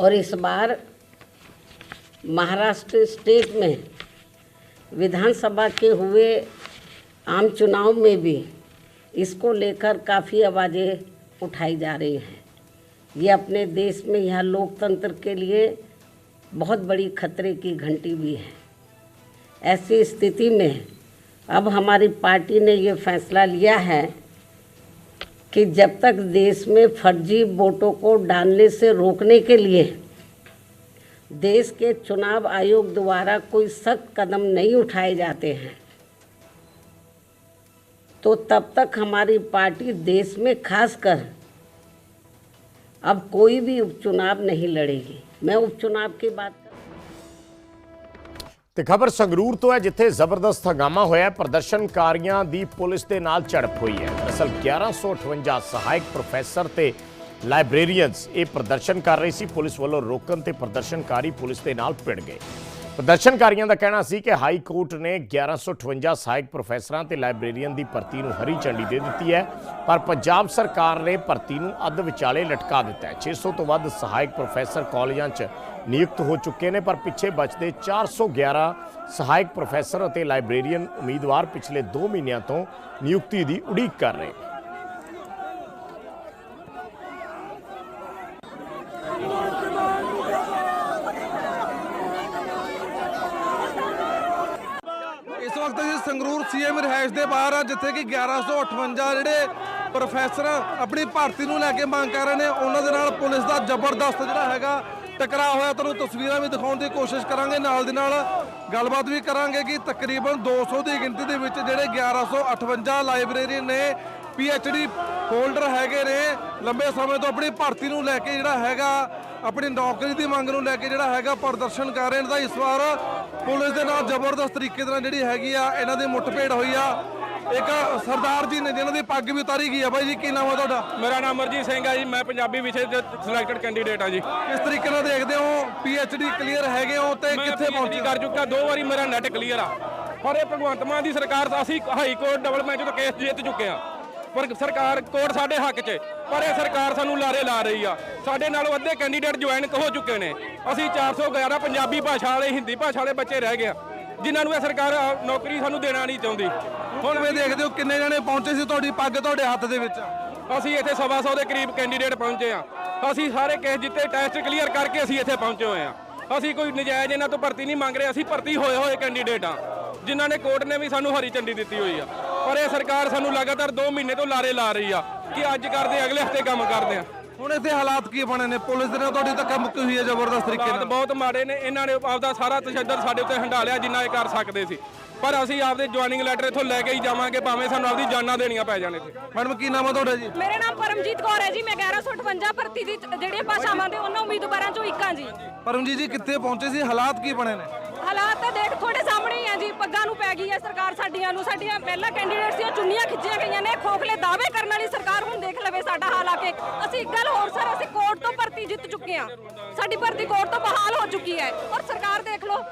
[SPEAKER 5] और इस बार महाराष्ट्र स्टेट में विधानसभा के हुए आम चुनाव में भी इसको लेकर काफ़ी आवाज़ें उठाई जा रही हैं। ये अपने देश में यह लोकतंत्र के लिए बहुत बड़ी खतरे की घंटी भी है। ऐसी स्थिति में अब हमारी पार्टी ने ये फैसला लिया है कि जब तक देश में फर्जी वोटों को डालने से रोकने के लिए देश के चुनाव आयोग द्वारा कोई सख्त कदम नहीं उठाए जाते हैं तो तब तक हमारी पार्टी देश में खासकर अब कोई भी उपचुनाव नहीं लड़ेगी। मैं उपचुनाव की बात
[SPEAKER 1] ਤੇ ਖਬਰ ਸੰਗਰੂਰ ਤੋਂ ਹੈ, ਜਿੱਥੇ ਜ਼ਬਰਦਸਤ ਹੰਗਾਮਾ ਹੋਇਆ ਪ੍ਰਦਰਸ਼ਨਕਾਰੀਆਂ ਦੀ ਪੁਲਿਸ ਦੇ ਨਾਲ ਝੜਪ ਹੋਈ ਹੈ। ਦਰਅਸਲ 1158 ਸਹਾਇਕ ਪ੍ਰੋਫੈਸਰ ਤੇ ਲਾਇਬ੍ਰੇਰੀਅਨਸ ਇਹ ਪ੍ਰਦਰਸ਼ਨ ਕਰ ਰਹੀ ਸੀ, ਪੁਲਿਸ ਵੱਲੋਂ ਰੋਕਣ ਤੇ ਪ੍ਰਦਰਸ਼ਨਕਾਰੀ ਪੁਲਿਸ ਦੇ ਨਾਲ ਭਿੜ ਗਏ। ਪ੍ਰਦਰਸ਼ਨਕਾਰੀਆਂ ਦਾ ਕਹਿਣਾ ਸੀ ਕਿ ਹਾਈ ਕੋਰਟ ਨੇ 1158 ਸਹਾਇਕ ਪ੍ਰੋਫੈਸਰਾਂ ਤੇ ਲਾਇਬ੍ਰੇਰੀਅਨ ਦੀ ਭਰਤੀ ਨੂੰ ਹਰੀ ਝੰਡੀ ਦੇ ਦਿੱਤੀ ਹੈ, ਪਰ ਪੰਜਾਬ ਸਰਕਾਰ ਨੇ ਭਰਤੀ ਨੂੰ ਅੱਧ ਵਿਚਾਲੇ ਲਟਕਾ ਦਿੱਤਾ ਹੈ। 600 ਤੋਂ ਵੱਧ ਸਹਾਇਕ ਪ੍ਰੋਫੈਸਰ ਕਾਲਜਾਂ 'ਚ ਨਿਯੁਕਤ ਹੋ ਚੁੱਕੇ ਨੇ, ਪਰ ਪਿੱਛੇ ਬਚਦੇ 411 ਸਹਾਇਕ ਪ੍ਰੋਫੈਸਰ ਅਤੇ ਲਾਇਬ੍ਰੇਰੀਅਨ ਉਮੀਦਵਾਰ ਪਿਛਲੇ 2 ਮਹੀਨਿਆਂ ਤੋਂ ਨਿਯੁਕਤੀ ਦੀ ਉਡੀਕ ਕਰ ਰਹੇ ਨੇ
[SPEAKER 6] ਇਸ ਵਕਤ ਅਸੀਂ ਸੰਗਰੂਰ ਸੀਐਮ ਰਿਹਾਇਸ਼ ਦੇ ਬਾਹਰ ਆ ਜਿੱਥੇ ਕਿ 1158 ਜਿਹੜੇ ਪ੍ਰੋਫੈਸਰ ਆਪਣੀ ਭਰਤੀ ਨੂੰ ਲੈ ਕੇ ਮੰਗ ਕਰ ਰਹੇ ਨੇ, ਉਹਨਾਂ ਦੇ ਨਾਲ ਪੁਲਿਸ ਦਾ ਜ਼ਬਰਦਸਤ ਜਿਹੜਾ ਹੈਗਾ ਟਕਰਾਅ ਹੋਇਆ। ਤੁਹਾਨੂੰ ਤਸਵੀਰਾਂ ਵੀ ਦਿਖਾਉਣ ਦੀ ਕੋਸ਼ਿਸ਼ ਕਰਾਂਗੇ। ਨਾਲ ਦੀ ਨਾਲ ਗੱਲਬਾਤ ਵੀ ਕਰਾਂਗੇ ਕਿ ਤਕਰੀਬਨ 200 ਦੀ ਗਿਣਤੀ ਦੇ ਵਿੱਚ ਜਿਹੜੇ 1158 ਲਾਇਬ੍ਰੇਰੀ ਨੇ ਡੀ ਹੋਲਡਰ ਹੈਗੇ ਨੇ, ਲੰਬੇ ਸਮੇਂ ਤੋਂ ਆਪਣੀ ਭਰਤੀ ਨੂੰ ਲੈ ਕੇ ਜਿਹੜਾ ਹੈਗਾ, ਆਪਣੀ ਨੌਕਰੀ ਦੀ ਮੰਗ ਨੂੰ ਲੈ ਕੇ ਜਿਹੜਾ ਹੈਗਾ ਪ੍ਰਦਰਸ਼ਨ ਕਰ ਰਹੇ ਨੇ। ਤਾਂ ਇਸ ਵਾਰ ਪੁਲਿਸ ਦੇ ਨਾਲ ਜ਼ਬਰਦਸਤ ਤਰੀਕੇ ਦੇ ਨਾਲ ਜਿਹੜੀ ਹੈਗੀ ਆ, ਇਹਨਾਂ ਦੀ ਮੁੱਠਭੇੜ ਹੋਈ ਆ। ਇੱਕ ਸਰਦਾਰ ਜੀ ਨੇ ਜਿਨ੍ਹਾਂ ਦੀ ਪੱਗ ਵੀ ਉਤਾਰੀ ਗਈ ਆ ਬਾਈ ਜੀ ਕੀ ਨਾਮ ਆ ਤੁਹਾਡਾ?
[SPEAKER 7] ਮੇਰਾ ਨਾਮ ਅਮਰਜੀਤ ਸਿੰਘ ਹੈ ਜੀ ਮੈਂ ਪੰਜਾਬੀ ਵਿਸ਼ੇ ਦੇ ਸਿਲੈਕਟਡ ਕੈਂਡੀਡੇਟ ਹਾਂ ਜੀ।
[SPEAKER 6] ਕਿਸ ਤਰੀਕੇ ਨਾਲ ਦੇਖਦੇ ਹੋ? ਡੀ ਕਲੀਅਰ ਹੈਗੇ ਹੋ ਤੇ
[SPEAKER 7] ਮੈਂ
[SPEAKER 6] ਕਿੱਥੇ
[SPEAKER 7] PhD
[SPEAKER 6] ਪਹੁੰਚੇ
[SPEAKER 7] ਕਰ ਚੁੱਕਾ ਦੋ ਵਾਰੀ ਮੇਰਾ ਨੈਟ ਕਲੀਅਰ ਆ। ਪਰ ਇਹ ਭਗਵੰਤ ਮਾਨ ਦੀ ਸਰਕਾਰ ਅਸੀਂ ਹਾਈ ਕੋਰਟ ਡਬਲ ਮੈਚ ਤੋਂ ਕੇਸ ਜਿੱਤ ਚੁੱਕੇ ਆ। ਪਰ ਸਰਕਾਰ ਕੋਰਟ ਸਾਡੇ ਹੱਕ 'ਚ ਪਰ ਇਹ ਸਰਕਾਰ ਸਾਨੂੰ ਲਾਰੇ ਲਾ ਰਹੀ ਆ। ਸਾਡੇ ਨਾਲੋਂ ਅੱਧੇ ਕੈਂਡੀਡੇਟ ਜੁਆਇਨ ਹੋ ਚੁੱਕੇ ਨੇ। ਅਸੀਂ 411 ਪੰਜਾਬੀ ਭਾਸ਼ਾ ਵਾਲੇ ਹਿੰਦੀ ਭਾਸ਼ਾ ਵਾਲੇ ਬੱਚੇ ਰਹਿ ਗਏ ਆ। ਜਿਨ੍ਹਾਂ ਨੂੰ ਇਹ ਸਰਕਾਰ ਨੌਕਰੀ ਸਾਨੂੰ ਦੇਣਾ ਨਹੀਂ ਚਾਹੁੰਦੀ।
[SPEAKER 6] ਹੁਣ ਵੇ ਦੇਖਦੇ ਹੋ ਕਿੰਨੇ ਜਣੇ ਪਹੁੰਚੇ ਸੀ ਤੁਹਾਡੀ ਪੱਗ ਤੁਹਾਡੇ ਹੱਥ ਦੇ ਵਿੱਚ?
[SPEAKER 7] ਅਸੀਂ ਇੱਥੇ ਸਵਾ ਸੌ ਦੇ ਕਰੀਬ ਕੈਂਡੀਡੇਟ ਪਹੁੰਚੇ ਆ ਅਸੀਂ ਸਾਰੇ ਕੇਸ ਜਿੱਤੇ ਟੈਸਟ ਕਲੀਅਰ ਕਰਕੇ ਅਸੀਂ ਇੱਥੇ ਪਹੁੰਚੇ ਹੋਏ ਆ ਅਸੀਂ ਕੋਈ ਨਜਾਇਜ਼ ਇਹਨਾਂ ਤੋਂ ਭਰਤੀ ਨਹੀਂ ਮੰਗ ਰਹੇ ਅਸੀਂ ਭਰਤੀ ਹੋਏ ਹੋਏ ਕੈਂਡੀਡੇਟ ਆ ਜਿਨ੍ਹਾਂ ਨੇ ਕੋਰਟ ਨੇ ਵੀ ਸਾਨੂੰ ਹਰੀ ਝੰਡੀ ਦਿੱਤੀ ਹੋਈ ਆ। ਪਰ ਇਹ ਸਰਕਾਰ ਸਾਨੂੰ ਲਗਾਤਾਰ 2 ਮਹੀਨੇ ਤੋਂ ਲਾਰੇ ਲਾ ਰਹੀ ਆ ਕਿ ਅੱਜ ਕਰਦੇ ਅਗਲੇ ਹਫ਼ਤੇ ਕੰਮ ਕਰਦੇ ਆ।
[SPEAKER 6] ਹੁਣ ਇੱਥੇ ਹਾਲਾਤ ਕੀ ਬਣੇ ਨੇ? ਪੁਲਿਸ ਦੇ ਨਾਲ ਤੁਹਾਡੀ ਧੱਕਾ ਮੁੱਕੀ ਹੋਈ ਹੈ ਜ਼ਬਰਦਸਤ ਤਰੀਕੇ
[SPEAKER 7] ਹਾਲਾਤ
[SPEAKER 6] ਨਾਲ?
[SPEAKER 7] ਬਹੁਤ ਮਾੜੇ ਨੇ। ਇਹਨਾਂ ਨੇ ਆਪਦਾ ਸਾਰਾ ਤਸ਼ੱਦਦ ਸਾਡੇ ਉੱਤੇ ਹੰਡਾ ਲਿਆ ਜਿੰਨਾ ਇਹ ਕਰ ਸਕਦੇ ਸੀ। ਪਰ ਅਸੀਂ ਆਪਦੇ ਜੁਆਇਨਿੰਗ ਲੈਟਰ ਇੱਥੋਂ ਲੈ ਕੇ ਹੀ ਜਾਵਾਂਗੇ ਭਾਵੇਂ ਸਾਨੂੰ ਆਪਦੀ ਜਾਨਾਂ ਦੇਣੀਆਂ ਪੈ ਜਾਣ ਇੱਥੇ।
[SPEAKER 6] ਮੈਡਮ ਕੀ ਨਾਮ ਆ ਤੁਹਾਡਾ ਜੀ?
[SPEAKER 8] ਮੇਰਾ ਨਾਮ ਪਰਮਜੀਤ ਕੌਰ ਹੈ ਜੀ ਮੈਂ 1158 ਭਰਤੀ ਦੀ ਜਿਹੜੀਆਂ ਭਾਸ਼ਾਵਾਂ ਦੇ ਉਹਨਾਂ ਉਮੀਦਵਾਰਾਂ ਚੋਂ ਇੱਕ ਹਾਂ ਜੀ।
[SPEAKER 6] ਪਰਮਜੀਤ ਜੀ ਕਿੱਥੇ ਪਹੁੰਚੇ ਸੀ? ਹਾਲਾਤ ਕੀ ਬਣੇ ਨੇ?
[SPEAKER 8] ਹਾਲਾਤ ਤਾਂ ਦੇਖ ਤੁਹਾਡੇ ਸਾਹਮਣੇ ਹੀ ਆ ਜੀ, ਪੱਗਾਂ ਨੂੰ ਪੈ ਗਈ ਹੈ ਸਰਕਾਰ ਸਾਡੀਆਂ ਨੂੰ। ਸਾਡੀਆਂ ਪਹਿਲਾਂ ਕੈਂਡੀਡੇਟਸ ਦੀਆਂ ਚੁੰਨੀਆਂ ਖਿੱਚੀਆਂ ਗਈਆਂ ਨੇ, ਖੋਖਲੇ ਦਾਅਵੇ ਕਰਨ ਵਾਲੀ ਸਰਕਾਰ ਹੁਣ ਦੇਖ ਲਵੇ ਸਾਡਾ ਹਾਲ ਆ ਕੇ। ਅਸੀਂ ਇੱਕ ਗੱਲ ਹੋਰ ਸਰ, ਅਸੀਂ ਕੋਰਟ ਤੋਂ ਭਰਤੀ ਜਿੱਤ ਚੁੱਕੇ ਹਾਂ। ਸਾਡੀ ਭਰਤੀ ਕੋਰਟ ਤੋਂ ਬਹਾਲ ਹੋ ਚੁੱਕੀ ਹੈ। ਔਰ ਸਰਕਾਰ ਦੇਖ ਲਓ,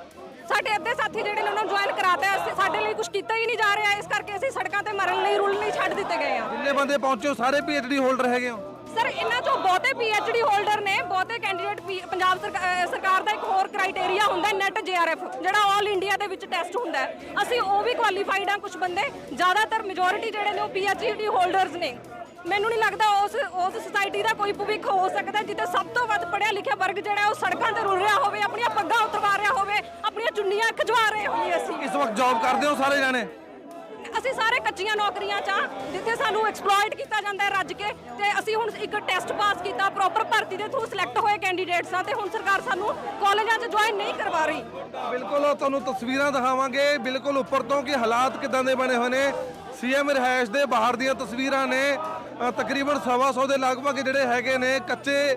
[SPEAKER 8] ਸਾਡੇ ਅੱਧੇ ਸਾਥੀ ਜਿਹੜੇ ਨੇ ਉਹਨਾਂ ਨੂੰ ਜੁਆਇਨ ਕਰਾਤਾ ਅਸੀਂ ਸਾਡੇ ਲਈ ਕੁਝ ਕੀਤਾ ਹੀ ਨਹੀਂ ਜਾ ਰਿਹਾ। ਇਸ ਕਰਕੇ ਅਸੀਂ ਸੜਕਾਂ ਤੇ ਮਰਨ ਲਈ ਰੁਲ ਲਈ ਛੱਡ ਦਿੱਤੇ ਗਏ ਹਾਂ।
[SPEAKER 6] ਜਿੰਨੇ ਬੰਦੇ ਪਹੁੰਚੇ ਸਾਰੇ ਡੀ ਹੋਲਡਰ ਹੈਗੇ ਹੋ।
[SPEAKER 8] ਸਰ, ਇਹਨਾਂ ਚੋਂ ਬਹੁਤੇ ਡੀ ਹੋਲਡਰ ਨੇ, ਬਹੁਤੇ ਕੈਂਡੀਡੇਟ ਪੰਜਾਬ ਸਰਕਾਰ ਦਾ ਇੱਕ ਹੋਰ ਕ੍ਰਾਈਟੇਰੀਆ ਹੁੰਦਾ ਨੈਟ ਜੀਆਰਐਫ ਜਿਹੜਾ 올 ਇੰਡੀਆ ਦੇ ਵਿੱਚ ਟੈਸਟ ਹੁੰਦਾ ਅਸੀਂ ਉਹ ਵੀ ਕੁਆਲੀਫਾਈਡ ਆ ਕੁਝ ਬੰਦੇ, ਜ਼ਿਆਦਾਤਰ ਮੈਜੋਰਿਟੀ ਜਿਹੜੇ ਨੇ ਉਹ ਡੀ ਹੋਲਡਰਸ ਨੇ। ਮੈਨੂੰ ਨਹੀਂ ਲੱਗਦਾ ਉਸ ਉਸ ਸੁਸਾਇਟੀ ਦਾ ਕੋਈ ਭਵਿੱਖ ਹੋ ਸਕਦਾ ਜਿੱਥੇ ਸਭ ਤੋਂ ਵੱਧ ਪੜਿਆ ਲਿਖਿਆ ਵਰਗ ਜਿਹੜਾ ਉਹ ਸੜਕਾਂ ਤੇ ਰੁਲ ਰਿਹਾ ਹੋਵੇ, ਆਪਣੀਆਂ ਪੱਗਾਂ ਉਤਰਵਾ ਰਿਹਾ ਹੋਵੇ, ਆਪਣੀਆਂ ਚੁੰਨੀਆਂ ਖਿਜਵਾ ਰਹੇ ਹੋਈਏ ਅਸੀਂ।
[SPEAKER 6] ਇਸ ਵਕਤ ਜੌਬ ਕਰਦੇ ਹੋ ਸਾਰੇ ਜਾਣੇ?
[SPEAKER 8] ਅਸੀਂ ਸਾਰੇ ਕੱਚੀਆਂ ਨੌਕਰੀਆਂ 'ਚ ਆ, ਜਿੱਥੇ ਸਾਨੂੰ ਐਕਸਪਲੋਇਟ ਕੀਤਾ ਜਾਂਦਾ ਹੈ ਰੱਜ ਕੇ, ਤੇ ਅਸੀਂ ਹੁਣ ਇੱਕ ਟੈਸਟ ਪਾਸ ਕੀਤਾ ਪ੍ਰੋਪਰ ਭਰਤੀ ਦੇ ਥਰੂ ਸਿਲੈਕਟ ਹੋਏ ਕੈਂਡੀਡੇਟਸ ਆ, ਤੇ ਹੁਣ ਸਰਕਾਰ ਸਾਨੂੰ ਕਾਲਜਾਂ 'ਚ ਜੁਆਇਨ ਨਹੀਂ ਕਰਵਾ ਰਹੀ।
[SPEAKER 6] ਬਿਲਕੁਲ, ਉਹ ਤੁਹਾਨੂੰ ਤਸਵੀਰਾਂ ਦਿਖਾਵਾਂਗੇ। ਬਿਲਕੁਲ ਉੱਪਰ ਤੋਂ ਕਿ ਹਾਲਾਤ ਕਿਦਾਂ ਦੇ ਬਣੇ ਹੋਏ ਨੇ। ਸੀਐਮ ਰਿਹਾਇਸ਼ ਦੇ ਬਾਹਰ ਦੀਆਂ ਤਸਵੀਰਾਂ ਨੇ। ਤਕਰੀਬਨ ਸਵਾ ਸੌ ਦੇ ਲਗਭਗ ਜਿਹੜੇ ਹੈਗੇ ਨੇ, ਕੱਚੇ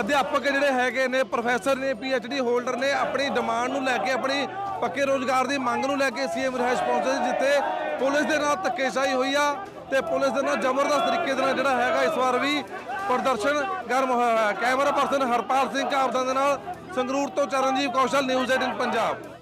[SPEAKER 6] ਅਧਿਆਪਕ ਜਿਹੜੇ ਹੈਗੇ ਨੇ, ਪ੍ਰੋਫੈਸਰ ਨੇ ਡੀ ਹੋਲਡਰ ਨੇ, ਆਪਣੀ ਡਿਮਾਂਡ ਨੂੰ ਲੈ ਕੇ, ਆਪਣੀ ਪੱਕੇ ਰੋਜ਼ਗਾਰ ਦੀ ਮੰਗ ਨੂੰ ਲੈ ਕੇ ਸੀਐਮ ਰਿਹਾਇਸ਼ ਪਹੁੰਚੇ ਸੀ, ਜਿੱਥੇ ਪੁਲਿਸ ਦੇ ਨਾਲ ਧੱਕੇਸ਼ਾਹੀ ਹੋਈ ਆ ਤੇ ਪੁਲਿਸ ਦੇ ਨਾਲ ਜ਼ਬਰਦਸਤ ਤਰੀਕੇ ਦੇ ਨਾਲ ਜਿਹੜਾ ਹੈਗਾ ਇਸ ਵਾਰ ਵੀ ਪ੍ਰਦਰਸ਼ਨ ਗਰਮ ਹੋਇਆ ਹੋਇਆ। ਕੈਮਰਾ ਪਰਸਨ ਹਰਪਾਲ ਸਿੰਘ ਕਾਬਦਾ ਦੇ ਨਾਲ ਸੰਗਰੂਰ ਤੋਂ ਚਰਨਜੀਤ ਕੌਸ਼ਲ, ਨਿਊਜ਼ 18 ਪੰਜਾਬ।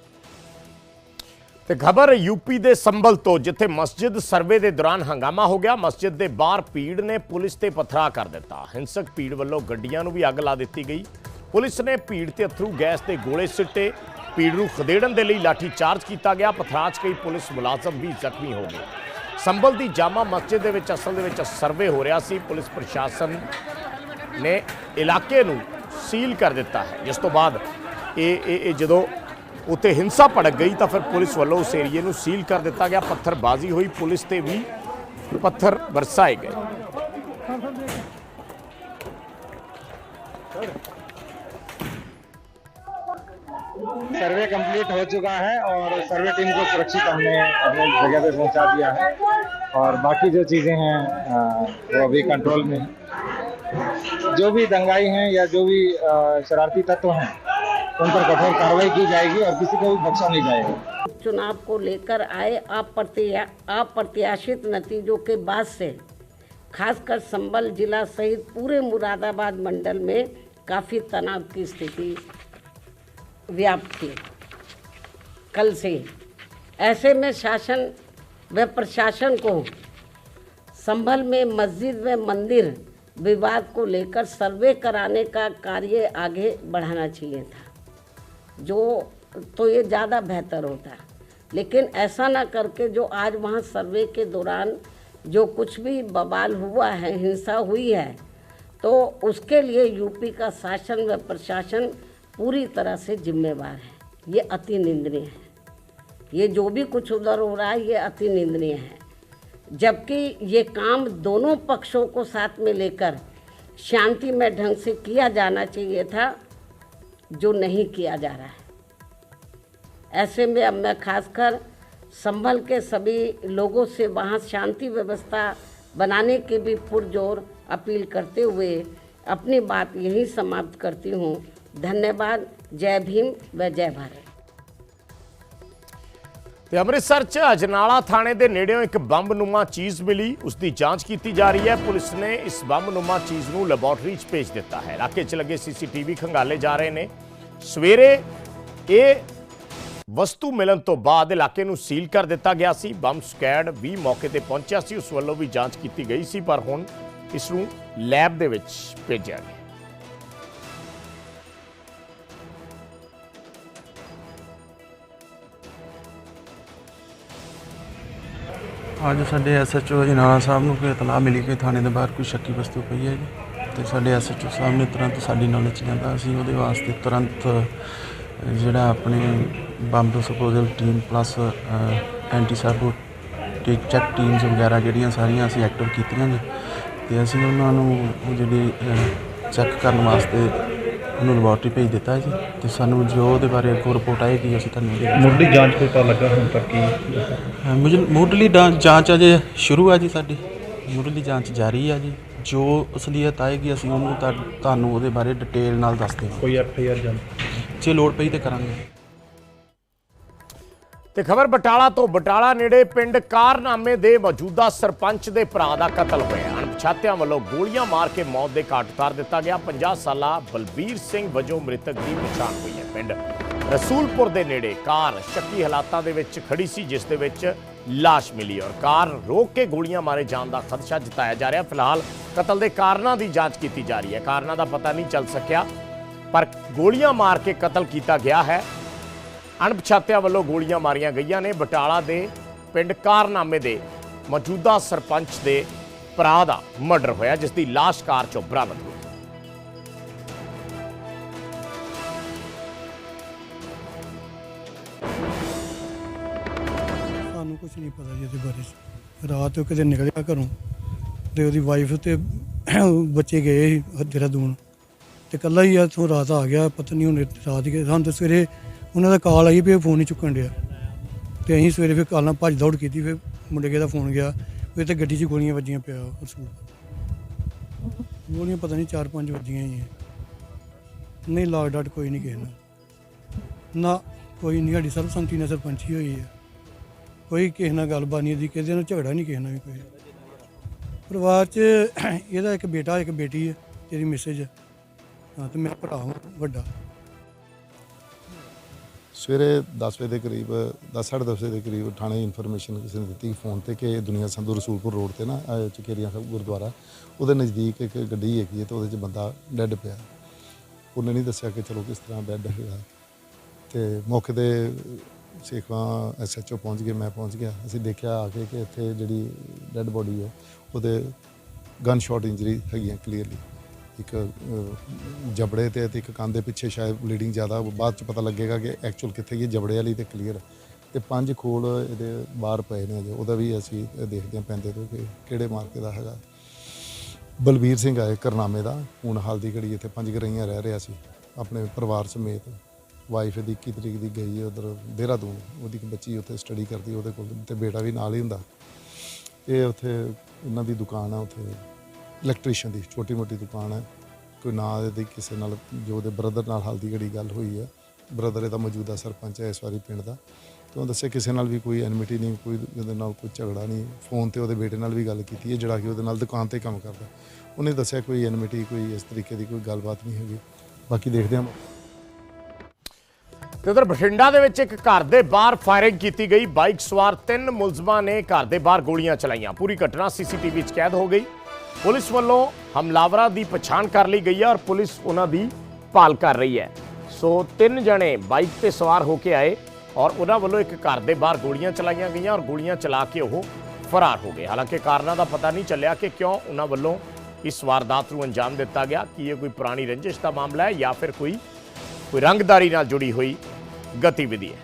[SPEAKER 1] ਤੇ ਖਬਰ ਯੂਪੀ ਦੇ ਸੰਭਲ ਤੋਂ, ਜਿੱਥੇ ਮਸਜਿਦ ਸਰਵੇ ਦੇ ਦੌਰਾਨ ਹੰਗਾਮਾ ਹੋ ਗਿਆ, ਮਸਜਿਦ ਦੇ ਬਾਹਰ ਭੀੜ ਨੇ ਪੁਲਿਸ ਤੇ ਪਥਰਾ ਕਰ ਦਿੱਤਾ। ਹਿੰਸਕ ਭੀੜ ਵੱਲੋਂ ਗੱਡੀਆਂ ਨੂੰ ਵੀ ਅੱਗ ਲਾ ਦਿੱਤੀ ਗਈ। ਪੁਲਿਸ ਨੇ ਭੀੜ ਤੇ ਅਥਰੂ ਗੈਸ ਦੇ ਗੋਲੇ ਸਿੱਟੇ। ਭੀੜ ਨੂੰ ਖਦੇੜਨ ਦੇ ਲਈ ਲਾਠੀ ਚਾਰਜ ਕੀਤਾ ਗਿਆ। ਪਥਰਾਜ ਕਈ ਪੁਲਿਸ ਮੁਲਾਜ਼ਮ ਵੀ ਜ਼ਖਮੀ ਹੋ ਗਏ। ਸੰਭਲ ਦੀ ਜਾਮਾ ਮਸਜਿਦ ਦੇ ਵਿੱਚ, ਅਸਲ ਦੇ ਵਿੱਚ ਸਰਵੇ ਹੋ ਰਿਹਾ ਸੀ। ਪੁਲਿਸ ਪ੍ਰਸ਼ਾਸਨ ਨੇ ਇਲਾਕੇ ਨੂੰ ਸੀਲ ਕਰ ਦਿੱਤਾ ਹੈ। ਜਿਸ ਤੋਂ ਬਾਅਦ ਇਹ ਇਹ ਜਦੋਂ ਉੱਥੇ ਹਿੰਸਾ ਭੜਕ ਗਈ ਤਾਂ ਫਿਰ ਪੁਲਿਸ ਵੱਲੋਂ ਉਸ ਏਰੀਏ ਨੂੰ ਸੀਲ ਕਰ ਦਿੱਤਾ ਗਿਆ ਪੱਥਰਬਾਜ਼ੀ ਹੋਈ ਪੁਲਿਸ ਤੇ ਵੀ ਪੱਥਰ ਵਰਸਾਏ ਗਏ
[SPEAKER 9] सर्वे कंप्लीट हो चुका है और सर्वे टीम को सुरक्षित हमने अपने जगह पे पहुंचा दिया है और बाकी जो चीज़ें हैं अ, वो अभी कंट्रोल में है जो भी दंगाई हैं या जो भी अ, शरारती तत्व हैं उन पर कठोर कार्रवाई की जाएगी और किसी को भी बख्शा नहीं जाएगा।
[SPEAKER 5] चुनाव को लेकर आए अप्रत्या, अप्रत्याशित नतीजों के बाद से, खासकर संबल जिला सहित पूरे मुरादाबाद मंडल में काफ़ी तनाव की स्थिति व्याप्त थी। कल से ऐसे में शासन व प्रशासन को संभल में मस्जिद व मंदिर विवाद को लेकर सर्वे कराने का कार्य आगे बढ़ाना चाहिए था। जो तो ये ज़्यादा बेहतर होता है। लेकिन ऐसा ना करके जो आज वहाँ सर्वे के दौरान जो कुछ भी बवाल हुआ है, हिंसा हुई है तो उसके लिए यूपी का शासन व प्रशासन पूरी तरह से जिम्मेवार है। ये अति निंदनीय है। ये जो भी कुछ उधर हो रहा है, ये अति निंदनीय है। जबकि ये काम दोनों पक्षों को साथ में लेकर शांतिमय ढंग से किया जाना चाहिए था जो नहीं किया जा रहा है। ऐसे में अब मैं खासकर संभल के सभी लोगों से वहाँ शांति व्यवस्था बनाने की भी पुरजोर अपील करते हुए अपनी बात यहीं समाप्त करती हूँ। धन्यवाद। जय भीम व जय भारत।
[SPEAKER 1] ਤੇ ਅੰਮ੍ਰਿਤਸਰ 'ਚ ਅਜਨਾਲਾ ਥਾਣੇ ਦੇ ਨੇੜਿਓਂ ਇੱਕ ਬੰਬ-ਨੁਮਾ ਚੀਜ਼ ਮਿਲੀ। ਉਸ ਦੀ ਜਾਂਚ ਕੀਤੀ ਜਾ ਰਹੀ ਹੈ। ਪੁਲਿਸ ਨੇ ਇਸ ਬੰਬ-ਨੁਮਾ ਚੀਜ਼ ਨੂੰ ਲੈਬੋਰਟਰੀ 'ਚ ਭੇਜ ਦਿੱਤਾ ਹੈ। ਇਲਾਕੇ 'ਚ ਲੱਗੇ ਸੀਸੀਟੀਵੀ ਖੰਗਾਲੇ ਜਾ ਰਹੇ ਨੇ। ਸਵੇਰੇ ਇਹ ਵਸਤੂ ਮਿਲਣ ਤੋਂ ਬਾਅਦ ਇਲਾਕੇ ਨੂੰ ਸੀਲ ਕਰ ਦਿੱਤਾ ਗਿਆ ਸੀ। ਬੰਬ ਸਕੈਡ ਵੀ ਮੌਕੇ ਤੇ ਪਹੁੰਚਿਆ ਸੀ। ਉਸ ਵੱਲੋਂ ਵੀ ਜਾਂਚ ਕੀਤੀ ਗਈ ਸੀ, ਪਰ ਹੁਣ ਇਸ ਨੂੰ ਲੈਬ ਦੇ ਵਿੱਚ ਭੇਜਿਆ ਗਿਆ।
[SPEAKER 10] ਅੱਜ ਸਾਡੇ ਐਸਐਚਓ ਜਨਾਲਾ ਸਾਹਿਬ ਨੂੰ ਕੋਈ ਇਤਲਾਹ ਮਿਲੀ ਕਿ ਥਾਣੇ ਦੇ ਬਾਹਰ ਕੋਈ ਸ਼ੱਕੀ ਵਸਤੂ ਪਈ ਹੈ ਜੀ? ਤੇ ਸਾਡੇ ਐਸਐਚਓ ਸਾਹਿਬ ਨੇ ਤੁਰੰਤ ਸਾਡੀ ਨੌਲੇਜ 'ਚ ਜਾਂਦਾ ਅਸੀਂ ਉਹਦੇ ਵਾਸਤੇ ਤੁਰੰਤ ਜਿਹੜਾ ਆਪਣੇ bomb disposal team plus anti Servo ਤੇ ਚੈੱਕ ਟੀਮਸ ਵਗੈਰਾ ਜਿਹੜੀਆਂ ਸਾਰੀਆਂ ਅਸੀਂ ਐਕਟਿਵ ਕੀਤੀਆਂ ਨੇ ਤੇ ਅਸੀਂ ਉਹਨਾਂ ਨੂੰ ਉਹ ਜਿਹੜੀ ਚੈੱਕ ਕਰਨ ਵਾਸਤੇ ਉਹਨੂੰ ਲੈਬੋਰਟਰੀ ਭੇਜ ਦਿੱਤਾ ਜੀ ਤੇ ਸਾਨੂੰ ਜੋ ਉਹਦੇ ਬਾਰੇ ਕੋਈ ਰਿਪੋਰਟ ਆਏਗੀ ਅਸੀਂ ਤੁਹਾਨੂੰ ਉਹਦੇ
[SPEAKER 11] ਮੁੱਢਲੀ ਜਾਂਚ ਕੋਈ ਪਤਾ ਲੱਗਾ ਹੁਣ ਤੱਕ ਕੀ
[SPEAKER 10] ਮੁਝ- ਮੁੱਢਲੀ ਡਾਂ- ਜਾਂਚ ਅਜੇ ਸ਼ੁਰੂ ਆ ਜੀ ਸਾਡੀ। ਮੁੱਢਲੀ ਜਾਂਚ ਜਾਰੀ ਆ ਜੀ। ਜੋ ਅਸਲੀਅਤ ਆਏਗੀ ਅਸੀਂ ਉਹਨੂੰ ਤੁਹਾ- ਤੁਹਾਨੂੰ ਉਹਦੇ ਬਾਰੇ ਡਿਟੇਲ ਨਾਲ ਦੱਸ ਦੇਵਾਂਗੇ।
[SPEAKER 11] ਕੋਈ ਐਫ ਆਈ ਆਰ ਜਾਂ
[SPEAKER 10] ਜੇ ਲੋੜ ਪਈ ਤੇ ਕਰਾਂਗੇ।
[SPEAKER 1] ਤੇ ਖਬਰ ਬਟਾਲਾ ਤੋਂ ਬਟਾਲਾ ਨੇੜੇ ਪਿੰਡ ਕਾਰਨਾਮੇ ਦੇ ਮੌਜੂਦਾ ਸਰਪੰਚ ਦੇ ਭਰਾ ਦਾ ਕਤਲ ਹੋਇਆ। ਅਣਪਛਾਤਿਆਂ ਵੱਲੋਂ ਗੋਲੀਆਂ ਮਾਰ ਕੇ ਮੌਤ ਦੇ ਘਾਟ ਉਤਾਰ ਦਿੱਤਾ ਗਿਆ। 50 ਸਾਲਾ ਬਲਬੀਰ ਸਿੰਘ ਵਜੋਂ ਮ੍ਰਿਤਕ ਦੀ ਪਛਾਣ ਹੋਈ ਹੈ ਪਿੰਡ। ਰਸੂਲਪੁਰ ਦੇ ਨੇੜੇ ਕਾਰ ਸ਼ੱਕੀ ਹਾਲਾਤਾਂ ਦੇ ਵਿੱਚ ਖੜੀ ਸੀ, ਜਿਸ ਦੇ ਵਿੱਚ ਲਾਸ਼ ਮਿਲੀ ਔਰ ਕਾਰ ਰੋਕ ਕੇ ਗੋਲੀਆਂ ਮਾਰੇ ਜਾਣ ਦਾ ਖਦਸ਼ਾ ਜਤਾਇਆ ਜਾ ਰਿਹਾ। ਫਿਲਹਾਲ ਕਤਲ ਦੇ ਕਾਰਨਾਂ ਦੀ ਜਾਂਚ ਕੀਤੀ ਜਾ ਰਹੀ ਹੈ। ਕਾਰਨਾਂ ਦਾ ਪਤਾ ਨਹੀਂ ਚੱਲ ਸਕਿਆ, ਪਰ ਗੋਲੀਆਂ ਮਾਰ ਕੇ ਕਤਲ ਕੀਤਾ ਗਿਆ ਹੈ। ਅਣਪਛਾਤਿਆਂ ਵੱਲੋਂ ਗੋਲੀਆਂ ਮਾਰੀਆਂ ਗਈਆਂ ਨੇ। ਬਟਾਲਾ ਦੇ ਪਿੰਡ ਕਾਰਨਾਮੇ ਦੇ ਮੌਜੂਦਾ ਸਰਪੰਚ ਦੇ ਭਰਾ ਦਾ ਮਰਡਰ ਹੋਇਆ ਜਿਸ ਦੀ ਲਾਸ਼ ਕਾਰ ਚੋਂ ਬਰਾਮਦ ਹੋਈ।
[SPEAKER 12] ਸਾਨੂੰ ਕੁਝ ਨਹੀਂ ਪਤਾ ਜੀ ਇਹਦੇ ਬਾਰੇ। ਰਾਤ ਉਹ ਕਿਤੇ ਨਿਕਲਿਆ ਘਰੋਂ ਤੇ ਉਹਦੀ ਵਾਈਫ ਤੇ ਬੱਚੇ ਗਏ ਸੀ ਦੇਹਰਾਦੂਨ। ਤੇ ਕੱਲਾ ਹੀ ਆ ਤੋਂ ਰਾਤ ਆ ਗਿਆ, ਪਤਾ ਨਹੀਂ ਹੁਣ ਰਾਤ ਹੀ ਸਾਨੂੰ ਤਾਂ ਸਵੇਰੇ ਉਹਨਾਂ ਦਾ ਕਾਲ ਆਈ ਵੀ ਫੋਨ ਨਹੀਂ ਚੁੱਕਣ ਡਿਆ। ਤੇ ਅਸੀਂ ਸਵੇਰੇ ਫਿਰ ਕਾਲਾਂ ਭੱਜ ਦੌੜ ਕੀਤੀ, ਫਿਰ ਮੁੰਡੇ ਕੇ ਦਾ ਫੋਨ ਗਿਆ। ਵੀ ਤੇ ਗੱਡੀ 'ਚ ਗੋਲੀਆਂ ਵੱਜੀਆਂ ਪਿਆ ਰਸੂਲ ਗੋਲੀਆਂ ਪਤਾ ਨਹੀਂ ਚਾਰ ਪੰਜ ਵੱਜੀਆਂ ਹੀ ਹੈ ਨਹੀਂ, ਲਾਗ ਡਾਟ ਕੋਈ ਨਹੀਂ ਕਿਸੇ ਨਾਲ। ਨਾ, ਕੋਈ ਨਹੀਂ, ਸਾਡੀ ਸਰਬਸੰਮਤੀ ਨਾਲ ਸਰਪੰਚੀ ਹੋਈ ਹੈ ਕੋਈ ਕਿਸੇ ਨਾਲ ਗੱਲਬਾਤ ਨਹੀਂ ਦੀ ਕਿਸੇ ਨਾਲ ਝਗੜਾ ਨਹੀਂ, ਕਿਸੇ ਨਾਲ ਵੀ ਕੋਈ। ਪਰਿਵਾਰ 'ਚ ਇਹਦਾ ਇੱਕ ਬੇਟਾ, ਇੱਕ ਬੇਟੀ ਹੈ ਤੇਰੀ ਮਿਸੇਜ ਹਾਂ, ਤੇ ਮੇਰਾ ਭਰਾ ਵੱਡਾ।
[SPEAKER 13] ਸਵੇਰੇ 10 ਵਜੇ ਦੇ ਕਰੀਬ 10:30 ਵਜੇ ਦੇ ਕਰੀਬ ਥਾਣੇ ਇਨਫੋਰਮੇਸ਼ਨ ਕਿਸੇ ਨੇ ਦਿੱਤੀ ਫੋਨ ਤੇ ਕਿ ਦੁਨੀਆ ਸੰਧੂ ਰਸੂਲਪੁਰ ਰੋਡ ਤੇ ਨਾ, ਅਹ, ਚਕੇਰੀਆਂ ਸਾਹਿਬ ਗੁਰਦੁਆਰਾ, ਉਹਦੇ ਨਜ਼ਦੀਕ ਇੱਕ ਗੱਡੀ ਹੈਗੀ ਹੈ ਤੇ ਉਹਦੇ 'ਚ ਬੰਦਾ ਡੈੱਡ ਪਿਆ। ਉਹਨੇ ਨਹੀਂ ਦੱਸਿਆ ਕਿ ਚਲੋ ਕਿਸ ਤਰ੍ਹਾਂ ਡੈੱਡ ਹੈਗਾ ਤੇ ਮੌਕੇ ਤੇ ਸੇਖਵਾਂ ਐਸਐਚਓ ਪਹੁੰਚ ਗਏ, ਮੈਂ ਪਹੁੰਚ ਗਿਆ। ਅਸੀਂ ਦੇਖਿਆ ਆ ਕੇ ਕਿ ਇੱਥੇ ਜਿਹੜੀ ਡੈੱਡ ਬੋਡੀ ਹੈ, ਉਹਦੇ ਗਨ ਸ਼ਾਟ ਇੰਜਰੀ ਹੈਗੀਆਂ ਕਲੀਅਰਲੀ ਇੱਕ ਜਬੜੇ ਤੇ ਤੇ ਇੱਕ ਕੰਨ ਦੇ ਪਿੱਛੇ ਸ਼ਾਇਦ ਬਲੀਡਿੰਗ ਜ਼ਿਆਦਾ, ਬਾਅਦ ਚ ਪਤਾ ਲੱਗੇਗਾ ਕਿ ਐਕਚੁਅਲ ਕਿੱਥੇ ਗਈ, ਜਬੜੇ ਵਾਲੀ ਤੇ ਕਲੀਅਰ ਤੇ ਪੰਜ ਖੋਲ ਇਹਦੇ ਬਾਹਰ ਪਏ ਨੇ ਅਜੇ ਉਹਦਾ ਵੀ ਅਸੀਂ ਦੇਖਦੇ ਹਾਂ ਪੈਂਦੇ ਤੋਂ ਕਿ ਕਿਹੜੇ ਮਾਰਕੇ ਦਾ ਹੈਗਾ। ਬਲਬੀਰ ਸਿੰਘ ਆਏ ਕਰਨਾਮੇ ਦਾ, ਹੁਣ ਹਾਲ ਦੀ ਘੜੀ ਇੱਥੇ ਪੰਜ ਗਰਈਆਂ ਰਹਿ ਰਿਹਾ ਸੀ, ਆਪਣੇ ਪਰਿਵਾਰ ਸਮੇਤ। ਵਾਈਫ ਦੀ 21 ਤਰੀਕ ਦੀ ਗਈ ਹੈ, ਉਧਰ ਦੇਹਰਾਦੂਨ, ਉਹਦੀ ਇੱਕ ਬੱਚੀ ਉੱਥੇ ਸਟੱਡੀ ਕਰਦੀ, ਉਹਦੇ ਕੋਲ ਤੇ ਬੇਟਾ ਵੀ ਨਾਲ ਹੀ ਹੁੰਦਾ। ਇਹ ਉੱਥੇ ਉਹਨਾਂ ਦੀ ਦੁਕਾਨ ਆ ਉੱਥੇ। ਇਲੈਕਟ੍ਰੀਸ਼ੀਅਨ ਦੀ ਛੋਟੀ ਮੋਟੀ ਦੁਕਾਨ ਹੈ। ਕੋਈ ਨਾ ਇਹਦੀ ਕਿਸੇ ਨਾਲ ਜੋ ਉਹਦੇ ਬ੍ਰਦਰ ਨਾਲ ਹਲਦੀ ਘੜੀ ਗੱਲ ਹੋਈ ਹੈ। ਬ੍ਰਦਰ ਇਹਦਾ ਮੌਜੂਦਾ ਸਰਪੰਚ ਹੈ ਇਸ ਵਾਰੀ ਪਿੰਡ ਦਾ। ਤੇ ਉਹ ਦੱਸਿਆ ਕਿਸੇ ਨਾਲ ਵੀ ਕੋਈ ਐਨਮਿਟੀ ਨਹੀਂ, ਕੋਈ ਉਹਦੇ ਨਾਲ ਕੋਈ ਝਗੜਾ ਨਹੀਂ। ਫੋਨ ਤੇ ਉਹਦੇ ਬੇਟੇ ਨਾਲ ਵੀ ਗੱਲ ਕੀਤੀ ਹੈ, ਜਿਹੜਾ ਕਿ ਉਹਦੇ ਨਾਲ ਦੁਕਾਨ ਤੇ ਕੰਮ ਕਰਦਾ। ਉਹਨੇ ਦੱਸਿਆ ਕੋਈ ਐਨਮਿਟੀ ਕੋਈ ਇਸ ਤਰੀਕੇ ਦੀ ਕੋਈ ਗੱਲਬਾਤ ਨਹੀਂ ਹੈਗੀ। ਬਾਕੀ ਦੇਖਦੇ ਹਾਂ।
[SPEAKER 1] ਤੇ ਉਧਰ ਬਠਿੰਡਾ ਦੇ ਵਿੱਚ ਇੱਕ ਘਰ ਦੇ ਬਾਹਰ ਫਾਇਰਿੰਗ ਕੀਤੀ ਗਈ। ਬਾਈਕ ਸਵਾਰ ਤਿੰਨ ਮੁਲਜ਼ਮਾਂ ਨੇ ਘਰ ਦੇ ਬਾਹਰ ਗੋਲੀਆਂ ਚਲਾਈਆਂ। ਪੂਰੀ ਘਟਨਾ ਸੀਸੀਟੀਵੀ 'ਚ ਕੈਦ ਹੋ ਗਈ। ਪੁਲਿਸ ਵੱਲੋਂ ਹਮਲਾਵਰਾਂ ਦੀ ਪਛਾਣ ਕਰ ਲਈ ਗਈ ਹੈ ਔਰ ਪੁਲਿਸ ਉਹਨਾਂ ਦੀ ਭਾਲ ਕਰ ਰਹੀ ਹੈ। ਸੋ ਤਿੰਨ ਜਣੇ ਬਾਈਕ ਤੇ ਸਵਾਰ ਹੋ ਕੇ ਆਏ ਔਰ ਉਹਨਾਂ ਵੱਲੋਂ ਇੱਕ ਘਰ ਦੇ ਬਾਹਰ ਗੋਲੀਆਂ ਚਲਾਈਆਂ ਗਈਆਂ ਔਰ ਗੋਲੀਆਂ ਚਲਾ ਕੇ ਉਹ ਫਰਾਰ ਹੋ ਗਏ। ਹਾਲਾਂਕਿ ਕਾਰਨਾਂ ਦਾ ਪਤਾ ਨਹੀਂ ਚੱਲਿਆ ਕਿ ਕਿਉਂ ਉਹਨਾਂ ਵੱਲੋਂ ਇਸ ਵਾਰਦਾਤ ਨੂੰ ਅੰਜਾਮ ਦਿੱਤਾ ਗਿਆ। ਕਿ ਇਹ ਕੋਈ ਪੁਰਾਣੀ ਰੰਜਿਸ਼ ਦਾ ਮਾਮਲਾ ਹੈ ਜਾਂ ਫਿਰ ਕੋਈ ਕੋਈ ਰੰਗਦਾਰੀ ਨਾਲ ਜੁੜੀ ਹੋਈ ਗਤੀਵਿਧੀ ਹੈ?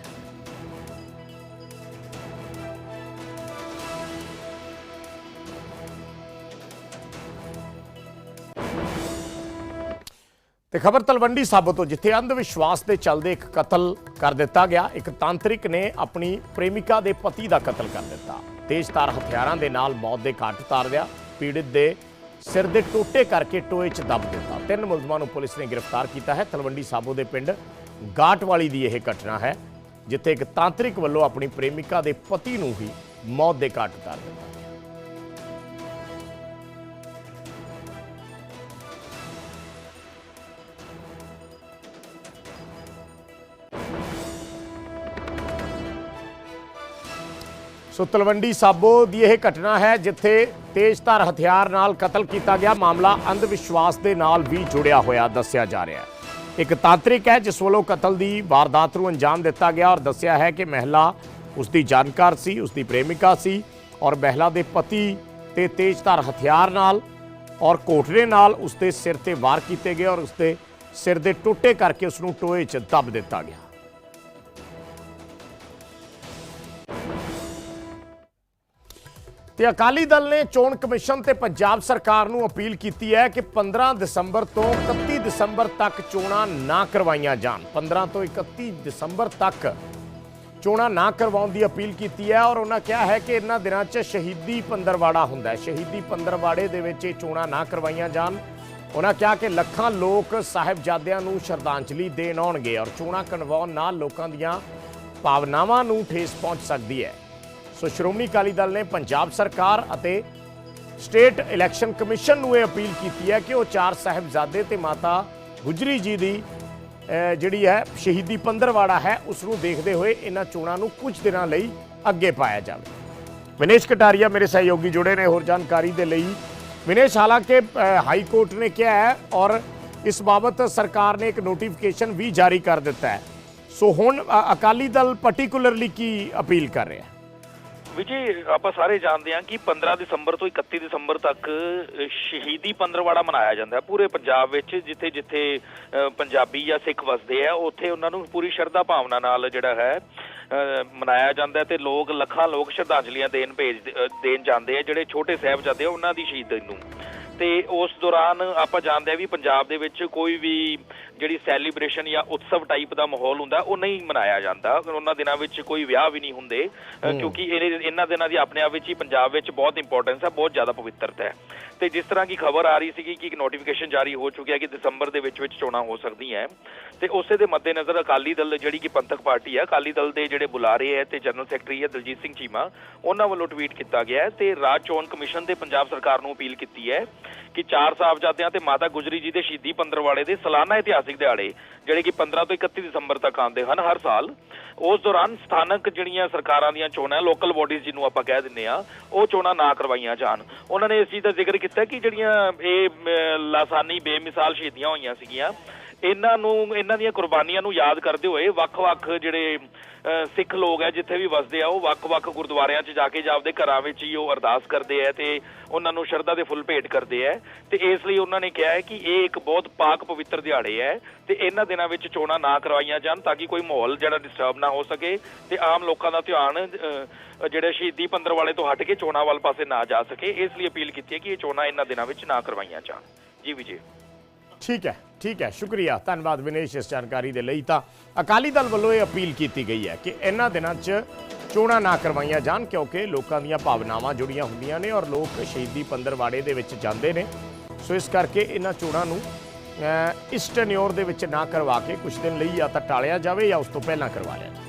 [SPEAKER 1] ਤੇ ਖਬਰ ਤਲਵੰਡੀ ਸਾਬੋ ਤੋਂ, ਜਿੱਥੇ ਅੰਧ ਵਿਸ਼ਵਾਸ ਦੇ ਚੱਲਦੇ ਇੱਕ ਕਤਲ ਕਰ ਦਿੱਤਾ ਗਿਆ, ਇੱਕ ਤਾਂਤਰਿਕ ਨੇ ਆਪਣੀ ਪ੍ਰੇਮਿਕਾ ਦੇ ਪਤੀ ਦਾ ਕਤਲ ਕਰ ਦਿੱਤਾ। ਤੇਜ਼ਧਾਰ ਹਥਿਆਰਾਂ ਦੇ ਨਾਲ ਮੌਤ ਦੇ ਘਾਟ ਉਤਾਰ ਦਿਆ ਪੀੜਿਤ ਦੇ ਸਿਰ ਦੇ ਟੋਟੇ ਕਰਕੇ ਟੋਏ 'ਚ ਦੱਬ ਦਿੱਤਾ। ਤਿੰਨ ਮੁਲਜ਼ਮਾਂ ਨੂੰ ਪੁਲਿਸ ਨੇ ਗ੍ਰਿਫਤਾਰ ਕੀਤਾ ਹੈ। ਤਲਵੰਡੀ ਸਾਬੋ ਦੇ ਪਿੰਡ ਗਾਟਵਾਲੀ ਦੀ ਇਹ ਘਟਨਾ ਹੈ, ਜਿੱਥੇ ਇੱਕ ਤਾਂਤਰਿਕ ਵੱਲੋਂ ਆਪਣੀ ਪ੍ਰੇਮਿਕਾ ਦੇ ਪਤੀ ਨੂੰ ਹੀ ਮੌਤ ਦੇ ਘਾਟ ਉਤਾਰ ਦਿੱਤਾ। ਸੋ ਤਲਵੰਡੀ ਸਾਬੋ ਦੀ ਇਹ ਘਟਨਾ ਹੈ, ਜਿੱਥੇ ਤੇਜ਼ਧਾਰ ਹਥਿਆਰ ਨਾਲ ਕਤਲ ਕੀਤਾ ਗਿਆ। ਮਾਮਲਾ ਅੰਧ ਵਿਸ਼ਵਾਸ ਦੇ ਨਾਲ ਵੀ ਜੁੜਿਆ ਹੋਇਆ ਦੱਸਿਆ ਜਾ ਰਿਹਾ ਹੈ। ਇੱਕ ਤਾਂਤਰਿਕ ਹੈ, ਜਿਸ ਵੱਲੋਂ ਕਤਲ ਦੀ ਵਾਰਦਾਤ ਨੂੰ ਅੰਜਾਮ ਦਿੱਤਾ ਗਿਆ ਔਰ ਦੱਸਿਆ ਹੈ ਕਿ ਮਹਿਲਾ ਉਸ ਦੀ ਜਾਣਕਾਰ ਸੀ ਉਸ ਦੀ ਪ੍ਰੇਮਿਕਾ ਸੀ ਔਰ ਮਹਿਲਾ ਦੇ ਪਤੀ ਤੇ ਤੇਜ਼ਧਾਰ ਹਥਿਆਰ ਨਾਲ ਔਰ ਕੋਟਰੇ ਨਾਲ ਉਸ ਦੇ ਸਿਰ ਤੇ ਵਾਰ ਕੀਤੇ ਗਏ ਔਰ ਉਸ ਦੇ ਸਿਰ ਦੇ ਟੁੱਟੇ ਕਰਕੇ ਉਸ ਨੂੰ ਟੋਏ 'ਚ ਦੱਬ ਦਿੱਤਾ ਗਿਆ। ਤੇ ਅਕਾਲੀ ਦਲ ਨੇ ਚੋਣ ਕਮਿਸ਼ਨ ਤੇ ਪੰਜਾਬ ਸਰਕਾਰ ਨੂੰ ਅਪੀਲ ਕੀਤੀ ਹੈ ਕਿ 15 ਦਸੰਬਰ ਤੋਂ 31 ਦਸੰਬਰ ਤੱਕ ਚੋਣਾਂ ਨਾ ਕਰਵਾਈਆਂ ਜਾਣ। 15 ਤੋਂ 31 ਦਸੰਬਰ ਤੱਕ ਚੋਣਾਂ ਨਾ ਕਰਵਾਉਣ ਦੀ ਅਪੀਲ ਕੀਤੀ ਹੈ ਔਰ ਉਹਨਾਂ ਕਿਹਾ ਹੈ ਕਿ ਇਹਨਾਂ ਦਿਨਾਂ 'ਚ ਸ਼ਹੀਦੀ ਪੰਦਰਵਾੜਾ ਹੁੰਦਾ ਹੈ। ਸ਼ਹੀਦੀ ਪੰਦਰਵਾੜੇ ਦੇ ਵਿੱਚ ਇਹ ਚੋਣਾਂ ਨਾ ਕਰਵਾਈਆਂ ਜਾਣ। ਉਹਨਾਂ ਕਿਹਾ ਕਿ ਲੱਖਾਂ ਲੋਕ ਸਾਹਿਬਜ਼ਾਦਿਆਂ ਨੂੰ ਸ਼ਰਧਾਂਜਲੀ ਦੇਣ ਆਉਣਗੇ ਔਰ ਚੋਣਾਂ ਕਰਵਾਉਣ ਨਾਲ ਲੋਕਾਂ ਦੀਆਂ ਭਾਵਨਾਵਾਂ ਨੂੰ ਠੇਸ ਪਹੁੰਚ ਸਕਦੀ ਹੈ। ਸੋ ਸ਼੍ਰੋਮਣੀ ਅਕਾਲੀ ਦਲ ਨੇ ਪੰਜਾਬ ਸਰਕਾਰ ਅਤੇ ਸਟੇਟ ਇਲੈਕਸ਼ਨ ਕਮਿਸ਼ਨ ਨੂੰ ਇਹ ਅਪੀਲ ਕੀਤੀ ਹੈ ਕਿ ਉਹ ਚਾਰ ਸਾਹਿਬਜ਼ਾਦੇ ਤੇ ਮਾਤਾ ਗੁਜਰੀ ਜੀ ਦੀ ਜਿਹੜੀ ਹੈ, ਸ਼ਹੀਦੀ ਪੰਦਰਵਾੜਾ ਹੈ, ਉਸ ਨੂੰ ਦੇਖਦੇ ਹੋਏ ਇਹਨਾਂ ਚੋਣਾਂ ਨੂੰ ਕੁਝ ਦਿਨਾਂ ਲਈ ਅੱਗੇ ਪਾਇਆ ਜਾਵੇ। ਵਿਨੇਸ਼ ਕਟਾਰੀਆ ਮੇਰੇ ਸਹਿਯੋਗੀ ਜੁੜੇ ਨੇ, ਹੋਰ ਜਾਣਕਾਰੀ ਦੇ ਲਈ। ਵਿਨੇਸ਼, ਹਾਲਾਂਕਿ ਹਾਈ ਕੋਰਟ ਨੇ ਕਿਹਾ ਹੈ ਔਰ ਇਸ ਬਾਬਤ ਸਰਕਾਰ ਨੇ ਇੱਕ ਨੋਟੀਫਿਕੇਸ਼ਨ ਵੀ ਜਾਰੀ ਕਰ ਦਿੱਤਾ ਹੈ। ਸੋ ਹੁਣ ਅਕਾਲੀ ਦਲ ਪਾਰਟਿਕੂਲਰਲੀ ਕੀ ਅਪੀਲ ਕਰ ਰਿਹਾ ਹੈ?
[SPEAKER 14] ਵਿਜੇ ਆਪਾਂ ਸਾਰੇ ਜਾਣਦੇ ਹਾਂ ਕਿ 15 ਦਸੰਬਰ ਤੋਂ 31 ਦਸੰਬਰ ਤੱਕ ਸ਼ਹੀਦੀ ਪੰਦਰਵਾੜਾ ਮਨਾਇਆ ਜਾਂਦਾ ਹੈ ਪੂਰੇ ਪੰਜਾਬ ਵਿੱਚ, ਜਿੱਥੇ ਜਿੱਥੇ ਪੰਜਾਬੀ ਜਾਂ ਸਿੱਖ ਵਸਦੇ ਆ, ਉੱਥੇ ਉਹਨਾਂ ਨੂੰ ਪੂਰੀ ਸ਼ਰਧਾ ਭਾਵਨਾ ਨਾਲ ਜਿਹੜਾ ਹੈ ਮਨਾਇਆ ਜਾਂਦਾ ਹੈ ਤੇ ਲੋਕ ਲੱਖਾਂ ਲੋਕ ਸ਼ਰਧਾਂਜਲੀਆਂ ਦੇਣ ਭੇਜ ਦੇਣ ਜਾਂਦੇ ਆ, ਜਿਹੜੇ ਛੋਟੇ ਸਾਹਿਬਜ਼ਾਦੇ ਆ, ਉਹਨਾਂ ਦੀ ਸ਼ਹੀਦੀ ਨੂੰ। ਤੇ ਉਸ ਦੌਰਾਨ ਆਪਾਂ ਜਾਣਦੇ ਆ ਵੀ ਪੰਜਾਬ ਦੇ ਵਿੱਚ ਕੋਈ ਵੀ ਜਿਹੜੀ ਸੈਲੀਬ੍ਰੇਸ਼ਨ ਜਾਂ ਉਤਸਵ ਟਾਈਪ ਦਾ ਮਾਹੌਲ ਹੁੰਦਾ ਉਹ ਨਹੀਂ ਮਨਾਇਆ ਜਾਂਦਾ ਉਹਨਾਂ ਦਿਨਾਂ ਵਿੱਚ ਕੋਈ ਵਿਆਹ ਵੀ ਨਹੀਂ ਹੁੰਦੇ। ਕਿਉਂਕਿ ਇਹ ਇਹਨਾਂ ਦਿਨਾਂ ਦੀ ਆਪਣੇ ਆਪ ਵਿੱਚ ਹੀ ਪੰਜਾਬ ਵਿੱਚ ਬਹੁਤ ਇੰਪੋਰਟੈਂਸ ਹੈ ਬਹੁਤ ਜ਼ਿਆਦਾ ਪਵਿੱਤਰਤਾ ਹੈ ਤੇ ਜਿਸ ਤਰ੍ਹਾਂ ਕੀ ਖਬਰ ਆ ਰਹੀ ਸੀਗੀ ਕਿ ਇੱਕ ਨੋਟੀਫਿਕੇਸ਼ਨ ਜਾਰੀ ਹੋ ਚੁੱਕਿਆ ਕਿ ਦਸੰਬਰ ਦੇ ਵਿੱਚ ਵਿੱਚ ਚੋਣਾਂ ਹੋ ਸਕਦੀਆਂ ਹੈ, ਤੇ ਉਸੇ ਦੇ ਮੱਦੇਨਜ਼ਰ ਅਕਾਲੀ ਦਲ ਜਿਹੜੀ ਕਿ ਪੰਥਕ ਪਾਰਟੀ ਹੈ, ਅਕਾਲੀ ਦਲ ਦੇ ਜਿਹੜੇ ਬੁਲਾਰੇ ਹੈ ਤੇ ਜਨਰਲ ਸੈਕਟਰੀ ਹੈ ਦਲਜੀਤ ਸਿੰਘ ਚੀਮਾ, ਉਹਨਾਂ ਵੱਲੋਂ ਟਵੀਟ ਕੀਤਾ ਗਿਆ ਹੈ ਤੇ ਰਾਜ ਚੋਣ ਕਮਿਸ਼ਨ ਤੇ ਪੰਜਾਬ ਸਰਕਾਰ ਨੂੰ ਅਪੀਲ ਕੀਤੀ ਹੈ ਕਿ ਚਾਰ ਸਾਹਿਬਜ਼ਾਦਿਆਂ ਤੇ ਮਾਤਾ ਗੁਜਰੀ ਜੀ ਦੇ ਸ਼ਹੀਦੀ ਪੰਦਰਵਾੜੇ ਦੇ ਸਾਲਾਨਾ ਇਤਿਹਾਸਿਕ ਦਿਹਾੜੇ, ਜਿਹੜੇ ਕਿ 15 ਤੋਂ 31 ਦਸੰਬਰ ਤੱਕ ਆਉਂਦੇ ਹਨ ਹਰ ਸਾਲ, ਉਸ ਦੌਰਾਨ ਸਥਾਨਕ ਜਿਹੜੀਆਂ ਸਰਕਾਰਾਂ ਦੀਆਂ ਚੋਣਾਂ ਲੋਕਲ ਬਾਡੀਜ਼ ਜਿਹਨੂੰ ਆਪਾਂ ਕਹਿ ਦਿੰਦੇ ਆ ਉਹ ਚੋਣਾਂ ਨਾ ਕਰਵਾਈਆਂ ਜਾਣ। ਉਹਨਾਂ ਨੇ ਇਸ ਚੀਜ਼ ਦਾ ਜ਼ਿਕਰ ਕੀਤਾ ਕਿ ਜਿਹੜੀਆਂ ਇਹ ਲਾਸਾਨੀ ਬੇਮਿਸਾਲ ਸ਼ਹੀਦੀਆਂ ਹੋਈਆਂ ਸੀਗੀਆਂ ਇਹਨਾਂ ਨੂੰ, ਇਹਨਾਂ ਦੀਆਂ ਕੁਰਬਾਨੀਆਂ ਨੂੰ ਯਾਦ ਕਰਦੇ ਹੋਏ ਵੱਖ-ਵੱਖ ਜਿਹੜੇ ਸਿੱਖ ਲੋਕ ਹੈ, ਜਿੱਥੇ ਵੀ ਵਸਦੇ ਆ, ਉਹ ਵੱਖ-ਵੱਖ ਗੁਰਦੁਆਰਿਆਂ 'ਚ ਜਾ ਕੇ ਜਾਂ ਆਪਦੇ ਘਰਾਂ ਵਿੱਚ ਹੀ ਉਹ ਅਰਦਾਸ ਕਰਦੇ ਆ ਤੇ ਉਹਨਾਂ ਨੂੰ ਸ਼ਰਧਾ ਦੇ ਫੁੱਲ ਭੇਟ ਕਰਦੇ ਆ ਤੇ ਇਸ ਲਈ ਉਹਨਾਂ ਨੇ ਕਿਹਾ ਹੈ ਕਿ ਇਹ ਇੱਕ ਬਹੁਤ ਪਾਕ ਪਵਿੱਤਰ ਦਿਹਾੜੇ ਹੈ ਤੇ ਇਹਨਾਂ ਦਿਨਾਂ ਵਿੱਚ ਚੋਣਾਂ ਨਾ ਕਰਵਾਈਆਂ ਜਾਣ ਤਾਂ ਕਿ ਕੋਈ ਮਾਹੌਲ ਜਿਹੜਾ ਡਿਸਟਰਬ ਨਾ ਹੋ ਸਕੇ ਤੇ ਆਮ ਲੋਕਾਂ ਦਾ ਧਿਆਨ ਜਿਹੜੇ ਸ਼ਹੀਦੀ ਪੰਦਰ ਵਾਲੇ ਤੋਂ ਹਟ ਕੇ ਚੋਣਾਂ ਵੱਲ ਪਾਸੇ ਨਾ ਜਾ ਸਕੇ। ਇਸ ਲਈ ਅਪੀਲ ਕੀਤੀ ਹੈ ਕਿ ਇਹ ਚੋਣਾਂ ਇਹਨਾਂ ਦਿਨਾਂ ਵਿੱਚ ਨਾ ਕਰਵਾਈਆਂ ਜਾਣ। ਜੀ ਵਿਜੇ।
[SPEAKER 1] ਠੀਕ ਹੈ ਠੀਕ ਹੈ। ਸ਼ੁਕਰੀਆ। ਧੰਨਵਾਦ ਵਿਨੇਸ਼ ਇਸ ਜਾਣਕਾਰੀ ਦੇ ਲਈ ਤਾਂ ਅਕਾਲੀ ਦਲ ਵੱਲੋਂ ਇਹ ਅਪੀਲ ਕੀਤੀ ਗਈ ਹੈ ਕਿ ਇਹਨਾਂ ਦਿਨਾਂ 'ਚ ਚੋਣਾਂ ਨਾ ਕਰਵਾਈਆਂ ਜਾਣ ਕਿਉਂਕਿ ਲੋਕਾਂ ਦੀਆਂ ਭਾਵਨਾਵਾਂ ਜੁੜੀਆਂ ਹੁੰਦੀਆਂ ਨੇ ਔਰ ਲੋਕ ਸ਼ਹੀਦੀ ਪੰਦਰਵਾੜੇ ਦੇ ਵਿੱਚ ਜਾਂਦੇ ਨੇ। ਸੋ ਇਸ ਕਰਕੇ ਇਹਨਾਂ ਚੋਣਾਂ ਨੂੰ ਇਸ ਟੈਨਿਓਰ ਦੇ ਵਿੱਚ ਨਾ ਕਰਵਾ ਕੇ ਕੁਝ ਦਿਨ ਲਈ ਜਾਂ ਤਾਂ ਟਾਲਿਆ ਜਾਵੇ ਜਾਂ ਉਸ ਤੋਂ ਪਹਿਲਾਂ ਕਰਵਾ ਲਿਆ ਜਾਵੇ।